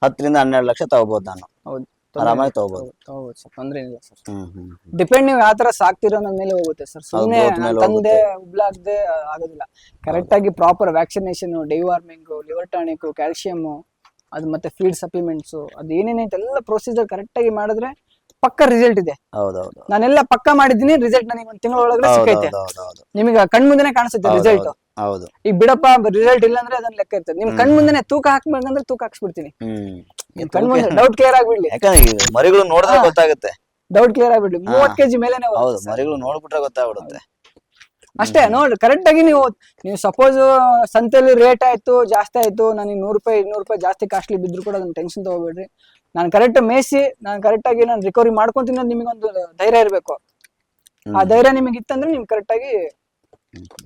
ಹತ್ತರಿಂದ ಹನ್ನೆರಡು ಲಕ್ಷ ತಗೋಬಹುದು ನಾನು. ಹೌದು ಆರಾಮಾಗಿ ತಗೋಬಹುದು ತಗೋಬೋದು. ಸರ್. ತೊಂದ್ರೆ ಇಲ್ಲ ಸರ್. ಹ್ಮ್ ಹ್ಮ್ ಡಿಪೆಂಡ್ ನೀವು ಯಾವ ತರ ಸಾಕ್ತಿರೋ ಅನ್ನೋದ್ ಮೇಲೆ ಹೋಗುತ್ತೆ ಸರ್. ಸುಮ್ಮನೆ growth ಮೇಲೆ ತಂದೆ ಉಬ್ಲಾಗ್ದೆ ಆಗೋದಿಲ್ಲ. ಕರೆಕ್ಟ್ ಆಗಿ proper vaccination deworming liver tonic calcium ಅದು ಮತ್ತೆ ಫೀಡ್ ಸಪ್ಲಿಮೆಂಟ್ಸ್ ಅದು ಏನೇನೈತೆ ಎಲ್ಲ ಪ್ರೊಸೀಜರ್ ಕರೆಕ್ಟ್ ಆಗಿ ಮಾಡಿದ್ರೆ ಪಕ್ಕ ರಿಸಲ್ಟ್ ಇದೆ. ಹೌದೌದು. ನಾನೆಲ್ಲ ಪಕ್ಕ ಮಾಡಿದ್ದೀನಿ ರಿಸಲ್ಟ್ ನನಗೆ ಒಂದು ತಿಂಗಳ ಒಳಗಡೆ ಸಿಕ್ಕೈತೆ. ಹೌದು ನಿಮಗೆ ಕಣ್ ಮುಂದೆನೆ ಕಾಣಿಸುತ್ತೆ ರಿಸಲ್ಟ್ ಹೌದು. ಈಗ ಬಿಡಪ್ಪ ರಿಸಲ್ಟ್ ಇಲ್ಲ ಅಂದ್ರೆ ಅದನ್ನ ಲೆಕ್ಕ ಇರ್ತದೆ. ನಿಮ್ ಕಣ್ ಮುಂದೆನೆ ತೂಕ ಹಾಕ್ಬೇಕಂದ್ರೆ ತೂಕ ಹಾಕ್ಸ್ಬಿಡ್ತೀನಿ. ನಿಮ್ ಕಣ್ ಮುಂದೆ ಡೌಟ್ ಕ್ಲಿಯರ್ ಆಗ್ಬಿಡ್ಲಿ. ಯಾಕಂದ್ರೆ ಮರಿಗಳು ನೋಡಿದ್ರೆ ಗೊತ್ತಾಗುತ್ತೆ. ಡೌಟ್ ಕ್ಲಿಯರ್ ಆಗ್ಬಿಡ್ಲಿ. ಮೂವತ್ ಕೆಜಿ ಮೇಲೆ ಹೌದು ಮರಿಗಳು ನೋಡ್ಬಿಟ್ರೆ ಗೊತ್ತಾಗ್ಬಿಡುತ್ತೆ. ಅಷ್ಟೇ ನೋಡ್ರಿ ಕರೆಕ್ಟ್ ಆಗಿ ನೀವು ನೀವು ಸಪೋಸ್ ಸಂತೆಯಲ್ಲಿ ರೇಟ್ ಆಯ್ತು ಜಾಸ್ತಿ ಆಯ್ತು ನನಗೆ ನೂರು ರೂಪಾಯಿ ಇನ್ನೂರು ರೂಪಾಯಿ ಜಾಸ್ತಿ ಕಾಸ್ಟ್ಲಿ ಬಿದ್ರು ಕೂಡ ಅದನ್ನ ಟೆನ್ಷನ್ ತಗೋಬೇಡ್ರಿ. ನಾನು ಕರೆಕ್ಟ್ ಮೇಯಿಸಿ ನಾನು ಕರೆಕ್ಟ್ ಆಗಿ ನಾನು ರಿಕವರಿ ಮಾಡ್ಕೊಂತೀನಿ ಅಂತ ನಿಮಗೊಂದು ಧೈರ್ಯ ಇರಬೇಕು. ಆ ಧೈರ್ಯ ನಿಮಗೆ ಇತ್ತಂದ್ರೆ ನಿಮ್ಗೆ ಕರೆಕ್ಟ್ ಆಗಿ